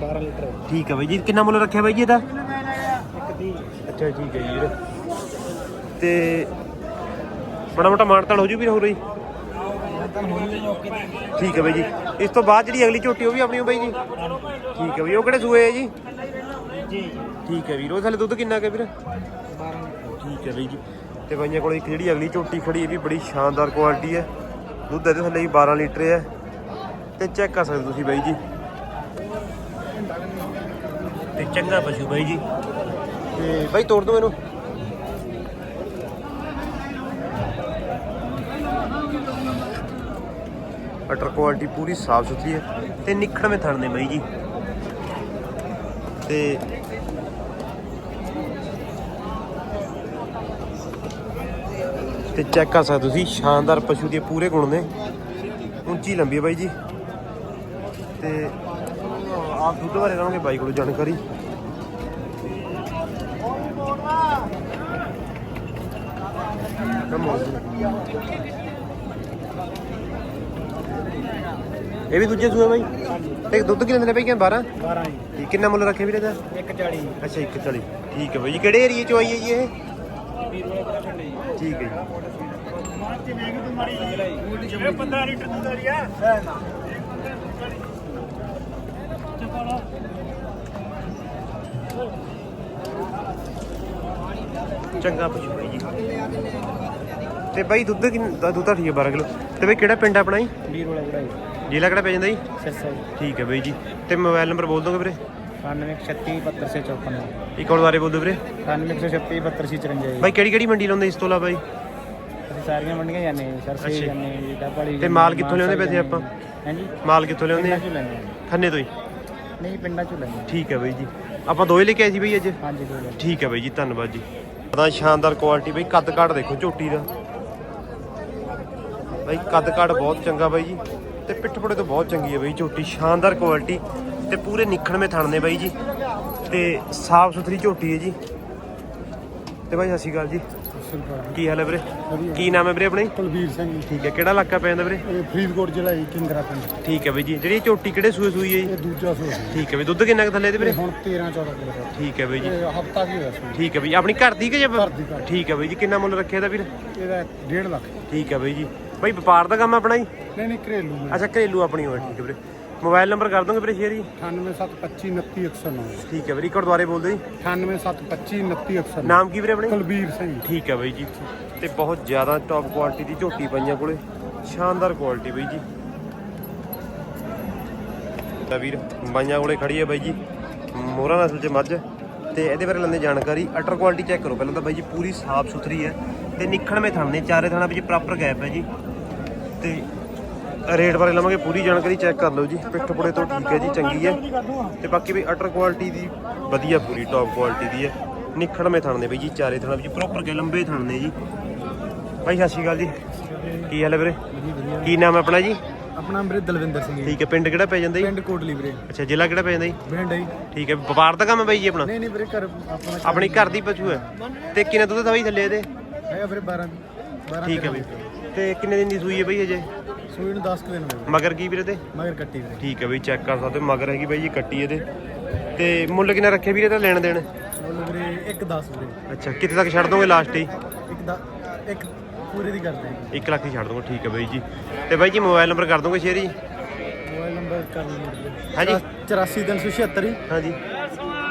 12 ਲੀਟਰ। ਠੀਕ ਹੈ ਬਾਈ ਜੀ ਕਿੰਨਾ ਮੁੱਲ ਰੱਖਿਆ ਬਾਈ ਜੀ ਇਹਦਾ? ਇੱਕ ਦੀ ਅੱਛਾ ਠੀਕ ਹੈ ਜੀ ਤੇ ਬੜਾ ਮੋਟਾ ਮਾਨਤਾਨ ਹੋ ਜੂ ਵੀ ਹੋ ਰਹੀ ਦੀ ਠੀਕ ਹੈ ਬਾਈ ਜੀ। ਇਸ ਤੋਂ ਬਾਅਦ ਜਿਹੜੀ ਅਗਲੀ ਝੋਟੀ ਉਹ ਵੀ ਆਪਣੀ ਹੋ ਬਾਈ ਜੀ? ਠੀਕ ਹੈ ਬਾਈ ਉਹ ਕਿਹੜੇ ਸੂਏ ਹੈ ਜੀ? ਜੀ। ਠੀਕ ਹੈ ਵੀਰ ਉਹ ਥੱਲੇ ਦੁੱਧ ਕਿੰਨਾ ਕੁ ਹੈ ਵੀਰ? 12 ਠੀਕ ਹੈ ਬਾਈ ਜੀ। ਤੇ ਬਾਈਆਂ ਕੋਲ ਇੱਕ ਜਿਹੜੀ ਅਗਲੀ ਝੋਟੀ ਖੜੀ ਇਹ ਵੀ ਬੜੀ ਸ਼ਾਨਦਾਰ ਕੁਆਲਿਟੀ ਹੈ। ਦੁੱਧ ਇਹਦੇ ਥੱਲੇ ਵੀ 12 ਲੀਟਰ ਹੈ। ਤੇ ਚੈੱਕ ਕਰ ਸਕਦੇ ਤੁਸੀਂ ਬਾਈ ਜੀ। ਤੇ ਚੰਗਾ ਪਸ਼ੂ ਬਾਈ ਜੀ। ਤੇ ਬਾਈ ਤੋੜ ਦੋ ਇਹਨੂੰ। ਅਟਰ ਕੁਆਲਿਟੀ ਪੂਰੀ ਸਾਫ਼ ਸੁਥਰੀ ਹੈ। ਤੇ ਨਿਖੜਵੇਂ ਥਣ ਨੇ ਬਾਈ ਜੀ। ਤੇ ਤੇ ਚੈੱਕ ਕਰ ਸਕਦੇ ਤੁਸੀਂ ਸ਼ਾਨਦਾਰ ਪਸ਼ੂ ਦੇ ਪੂਰੇ ਗੁਣ ਨੇ। ਉੱਚੀ ਲੰਬੀ ਬਾਈ ਜੀ। ਤੇ ਆਪ ਦੁੱਧ ਬਾਰੇ ਲਵਾਂਗੇ ਬਾਈ ਕੋਲੋਂ ਜਾਣਕਾਰੀ। ਇਹ ਵੀ ਦੂਜੇ ਸੂਏ ਬਾਈ। ਤੇ ਦੁੱਧ ਕਿੰਨੇ ਦਿੰਦੇ ਬਾਈ ਕਿ 12 12 ਜੀ। ਕਿੰਨਾ ਮੁੱਲ ਰੱਖੇ ਵੀਰੇ ਦਾ 140 ਅੱਛਾ 140 ਠੀਕ ਹੈ ਬਾਈ ਜੀ। ਕਿਹੜੇ ਏਰੀਏ ਚੋਂ ਆਈ ਹੈ ਜੀ ਇਹ? ਠੀਕ ਹੈ ਜੀ। ਮਾਰਚ ਵੇਗੀ ਤੂੰ ਮਾਰੀ ਇਹ 15 ਲੀਟਰ ਦੁੱਧ ਆ। ਰਿਹਾ ਚੰਗਾ ਪਸ਼ੂ ਬਾਈ ਜੀ। ਤੇ ਬਾਈ ਦੁੱਧ ਕਿੰਨਾ ਦੁੱਧ ਤਾਂ ਠੀਕ ਹੈ 12 ਕਿਲੋ। ਤੇ ਬਾਈ ਕਿਹੜਾ ਪਿੰਡ ਆਪਣਾ ਜੀ? ਵੀਰ ਵਾਲੇ ਬੜਾ ਜੀ। ਜ਼ਿਲ੍ਹਾ ਕਿਹੜਾ ਪੈ ਜਾਂਦਾ ਜੀ? ਸਿਰਸਾ ਜੀ। ਠੀਕ ਹੈ ਬਾਈ ਜੀ। ਤੇ ਮੋਬਾਈਲ ਨੰਬਰ ਬੋਲ ਦੋਗੇ ਵੀਰੇ? 9136 7254 ਇੱਕ ਹੋਰ ਬਾਰੇ ਬੋਲ ਵੀਰੇ। 9136 7254 ਜੀ। ਬਾਈ ਕਿਹੜੀ ਕਿਹੜੀ ਮੰਡੀ ਲਾਉਂਦੇ ਇਸ ਤੋਂ ਇਲਾਵਾ ਬਾਈ? ਅਸੀਂ ਸਾਰੀਆਂ ਮੰਡੀਆਂ ਜਾਂਦੇ ਜੀ ਸਰਸੇ ਅੱਛਾ। ਜਾਂਦੇ ਜੀ ਡੱਬਾਲੀ ਤੇ ਮਾਲ ਕਿੱਥੋਂ ਲਿਆਉਂਦੇ ਵੈਸੇ ਆਪਾਂ? ਹਾਂਜੀ ਮਾਲ ਕਿੱਥੋਂ ਲਿਆਉਂਦੇ ਆ? ਹਾਂ। ਖੰਨੇ ਤੋਂ ਹੀ? ਨਹੀਂ ਪਿੰਡਾਂ ਚੋਂ ਲੈਂਦੇ ਹਾਂ। ਠੀਕ ਹੈ ਬਾਈ ਜੀ। ਆਪਾਂ ਦੋਏ ਲੈ ਕੇ ਆਏ ਸੀ ਬਾਈ ਅੱਜ? ਹਾਂਜੀ ਗੱਲ ਨਹੀਂ। ਠੀਕ ਹੈ ਬਾਈ ਜੀ ਧੰਨਵਾਦ ਜੀ। ਤਾਂ ਸ਼ਾਨਦਾਰ ਕੁਆਲਿਟੀ ਬਾਈ ਕੱਦ ਕਾਠ ਦੇਖੋ ਝੋਟੀ ਦਾ। ਬਾਈ ਕੱਦ ਕਾਠ ਬਹੁਤ ਚੰਗਾ ਬਾਈ ਜੀ। ਤੇ ਪਿੱਠ ਪੁੜੇ ਤੋਂ ਬਹੁਤ ਚੰਗੀ ਹੈ ਬਾਈ ਝੋਟੀ ਸ਼ਾਨਦਾਰ ਕੁਆਲਿਟੀ ਤੇ ਪੂਰੇ ਨਿਖਣਵੇਂ ਥਣ ਨੇ ਬਾਈ ਜੀ। ਤੇ ਸਾਫ਼ ਸੁਥਰੀ ਝੋਟੀ ਹੈ ਜੀ। ਤੇ ਬਾਈ ਸਤਿ ਸ਼੍ਰੀ ਅਕਾਲ ਜੀ। ਕੀ ਹਾਲ ਹੈ ਵੀਰੇ? ਕੀ ਨਾਮ ਹੈ ਵੀਰੇ ਆਪਣੇ ਕੁਲਵੀਰ ਸਿੰਘ ਜੀ। ਠੀਕ ਹੈ ਕਿਹੜਾ ਇਲਾਕਾ ਪੈਂਦਾ ਵੀਰੇ? ਇਹ ਫਰੀਦਕੋਟ ਜ਼ਿਲ੍ਹਾ ਜੀ ਕਿੰਗਰਾ ਪਿੰਡ। ਠੀਕ ਹੈ ਬਾਈ ਜੀ। ਜਿਹੜੀ ਝੋਟੀ ਕਿਹੜੇ ਸੂਏ ਸੂਈ ਹੈ ਜੀ? ਇਹ ਦੂਜਾ ਸੂਆ ਸੀ ਠੀਕ ਹੈ ਬਈ ਦੁੱਧ ਕਿੰਨਾ ਕੁ ਥੱਲੇ ਦੇ ਵੀਰੇ? ਹੁਣ 13 14 ਕਿਲੋ ਦਾ। ਠੀਕ ਹੈ ਬਾਈ ਜੀ। ਇਹ ਹਫਤਾ ਕੀ ਹੋਇਆ ਸੀ? ਠੀਕ ਹੈ ਬਈ ਆਪਣੀ ਘਰ ਦੀ ਕਿ ਜਾਂ ਘਰ ਦੀ, ਘਰ ਦੀ। ਠੀਕ ਹੈ ਬਈ ਜੀ ਕਿੰਨਾ ਮੁੱਲ ਰੱਖਿਆ ਇਹਦਾ ਵੀਰ? ਇਹਦਾ 1.5 ਲੱਖ। ਠੀਕ ਹੈ ਬਈ ਜੀ। ਬਈ ਵਪਾਰ ਦਾ ਕੰਮ ਆਪਣਾ ਹੀ ਨਹੀਂ ਨਹੀਂ ਘਰੇਲੂ। ਅੱਛਾ ਘਰੇਲੂ ਆਪਣੀ ਹੋਵੇ ਠੀਕ ਹੈ ਵੀਰੇ। ਮੋਬਾਈਲ ਨੰਬਰ ਕਰ ਦੋਗੇ ਵੀਰੇ ਸ਼ੇਅਰ ਜੀ? 98725 29109 ਠੀਕ ਹੈ ਵੀਰੇ ਇੱਕ ਵਾਰ ਦੁਬਾਰੇ ਬੋਲ ਦਿਓ ਜੀ 98725 29109 ਨਾਮ ਕੀ ਵੀਰੇ ਆਪਣੇ? ਕੁਲਵੀਰ ਸਿੰਘ ਠੀਕ ਹੈ ਬਈ ਜੀ। ਤੇ ਬਹੁਤ ਜ਼ਿਆਦਾ ਟੌਪ ਕੁਆਲਿਟੀ ਦੀ ਝੋਟੀ ਪਈਆਂ ਕੋਲੇ। ਸ਼ਾਨਦਾਰ ਕੁਆਲਿਟੀ ਬਈ ਜੀ। ਤਾਂ ਵੀਰ ਬਾਈਆਂ ਕੋਲੇ ਖੜੀ ਹੈ ਬਾਈ ਜੀ। ਮੋਹਰਾ ਨਸਲ ਚ ਮੱਝ। ਤੇ ਇਹਦੇ ਬਾਰੇ ਲੈਂਦੇ ਜਾਣਕਾਰੀ। ਅਟਰ ਕੁਆਲਿਟੀ ਚੈੱਕ ਕਰੋ ਪਹਿਲਾਂ ਤਾਂ ਬਾਈ ਜੀ ਪੂਰੀ ਸਾਫ਼ ਸੁਥਰੀ ਹੈ। ਤੇ ਨਿਖਣਵੇਂ ਥਣ ਨੇ ਚਾਰੇ ਥਾਣਾ ਵਿੱਚ ਪ੍ਰੋਪਰ ਗੈਪ ਹੈ ਜੀ। ਤੇ ਰੇਟ ਬਾਰੇ ਲਵਾਂਗੇ ਪੂਰੀ ਜਾਣਕਾਰੀ ਚੈੱਕ ਕਰ ਲਓ ਜੀ। ਪਿੱਠ ਪੁੜੇ ਤੋਂ ਠੀਕ ਹੈ ਜੀ ਚੰਗੀ ਹੈ। ਤੇ ਬਾਕੀ ਵੀ ਅਟਰ ਕੁਆਲਿਟੀ ਦੀ ਵਧੀਆ ਪੂਰੀ ਟੌਪ ਕੁਆਲਿਟੀ ਦੀ ਹੈ। ਨਿਖੜਵੇਂ ਥਣ ਨੇ ਬਈ ਜੀ ਚਾਰੇ ਥਣਾ ਵਿੱਚ ਪ੍ਰੋਪਰ ਕੇ ਲੰਬੇ ਥਣ ਨੇ ਜੀ। ਭਾਈ ਸਤਿ ਸ਼੍ਰੀ ਅਕਾਲ ਜੀ। ਕੀ ਹਾਲ ਹੈ ਵੀਰੇ? ਕੀ ਨਾਮ ਹੈ ਆਪਣਾ ਜੀ? ਆਪਣਾ ਵੀਰੇ ਦਲਵਿੰਦਰ ਸਿੰਘ ਠੀਕ ਹੈ ਪਿੰਡ ਕਿਹੜਾ ਪੈ ਜਾਂਦਾ ਜੀ? ਪਿੰਡ ਕੋਟਲੀ ਵੀਰੇ। ਅੱਛਾ ਜ਼ਿਲ੍ਹਾ ਕਿਹੜਾ ਪੈ ਜਾਂਦਾ ਜੀ? ਪਿੰਡ ਹੈ। ਠੀਕ ਹੈ ਵਪਾਰ ਦਾ ਕੰਮ ਹੈ ਬਾਈ ਜੀ ਆਪਣਾ? ਨਹੀਂ ਨਹੀਂ ਵੀਰੇ ਘਰ ਆਪਣਾ ਆਪਣੀ ਘਰ ਦੀ ਪਸ਼ੂ ਹੈ। ਤੇ ਕਿੰਨਾ ਦੁੱਧ ਦਾ ਬਾਈ ਥੱਲੇ ਇਹਦੇ? ਹੈਗਾ ਵੀਰੇ 12 12 ਠੀਕ ਹੈ ਬਈ। ਤੇ ਕਿੰਨੇ ਦਿਨ ਦੀ ਸੂਈ ਹੈ ਬਾਈ ਅਜੇ? ਸੂਈ ਨੂੰ 10 ਕੁ ਦਿਨ ਹੋਏ ਮਗਰ ਕੀ ਵੀਰੇ ਤੇ? ਮਗਰ ਕੱਟੀ ਵੀਰੇ। ਠੀਕ ਹੈ ਬਈ ਚੈੱਕ ਕਰ ਸਕਦੇ ਹੋ ਮਗਰ ਹੈਗੀ ਬਾਈ ਜੀ ਕੱਟੀ ਇਹਦੇ। ਤੇ ਮੁੱਲ ਕਿੰਨਾ ਰੱਖਿਆ ਵੀਰੇ ਤਾਂ ਲੈਣ ਦੇਣ? ਬੋਲ ਵੀਰੇ ਇੱਕ 10 ਵੀਰੇ। ਅੱਛਾ ਕਿੱਥੇ ਤੱਕ ਛੱਡ ਦੋਗੇ ਲਾਸਟ ਹੀ? ਇੱਕ ਦਾ ਇੱਕ ਪੂਰੇ ਦੀ ਕਰਦੇ ਹਾਂ 1 ਲੱਖ ਹੀ ਛੱਡ ਦੂੰਗਾ ਠੀਕ ਹੈ ਬਾਈ ਜੀ। ਤੇ ਬਾਈ ਜੀ ਮੋਬਾਈਲ ਨੰਬਰ ਕਰ ਦੋਗੇ ਸ਼ੇਅਰ ਜੀ? ਮੋਬਾਈਲ ਨੰਬਰ ਕਰ ਲਓ ਹਾਂਜੀ। 84376 ਹਾਂਜੀ।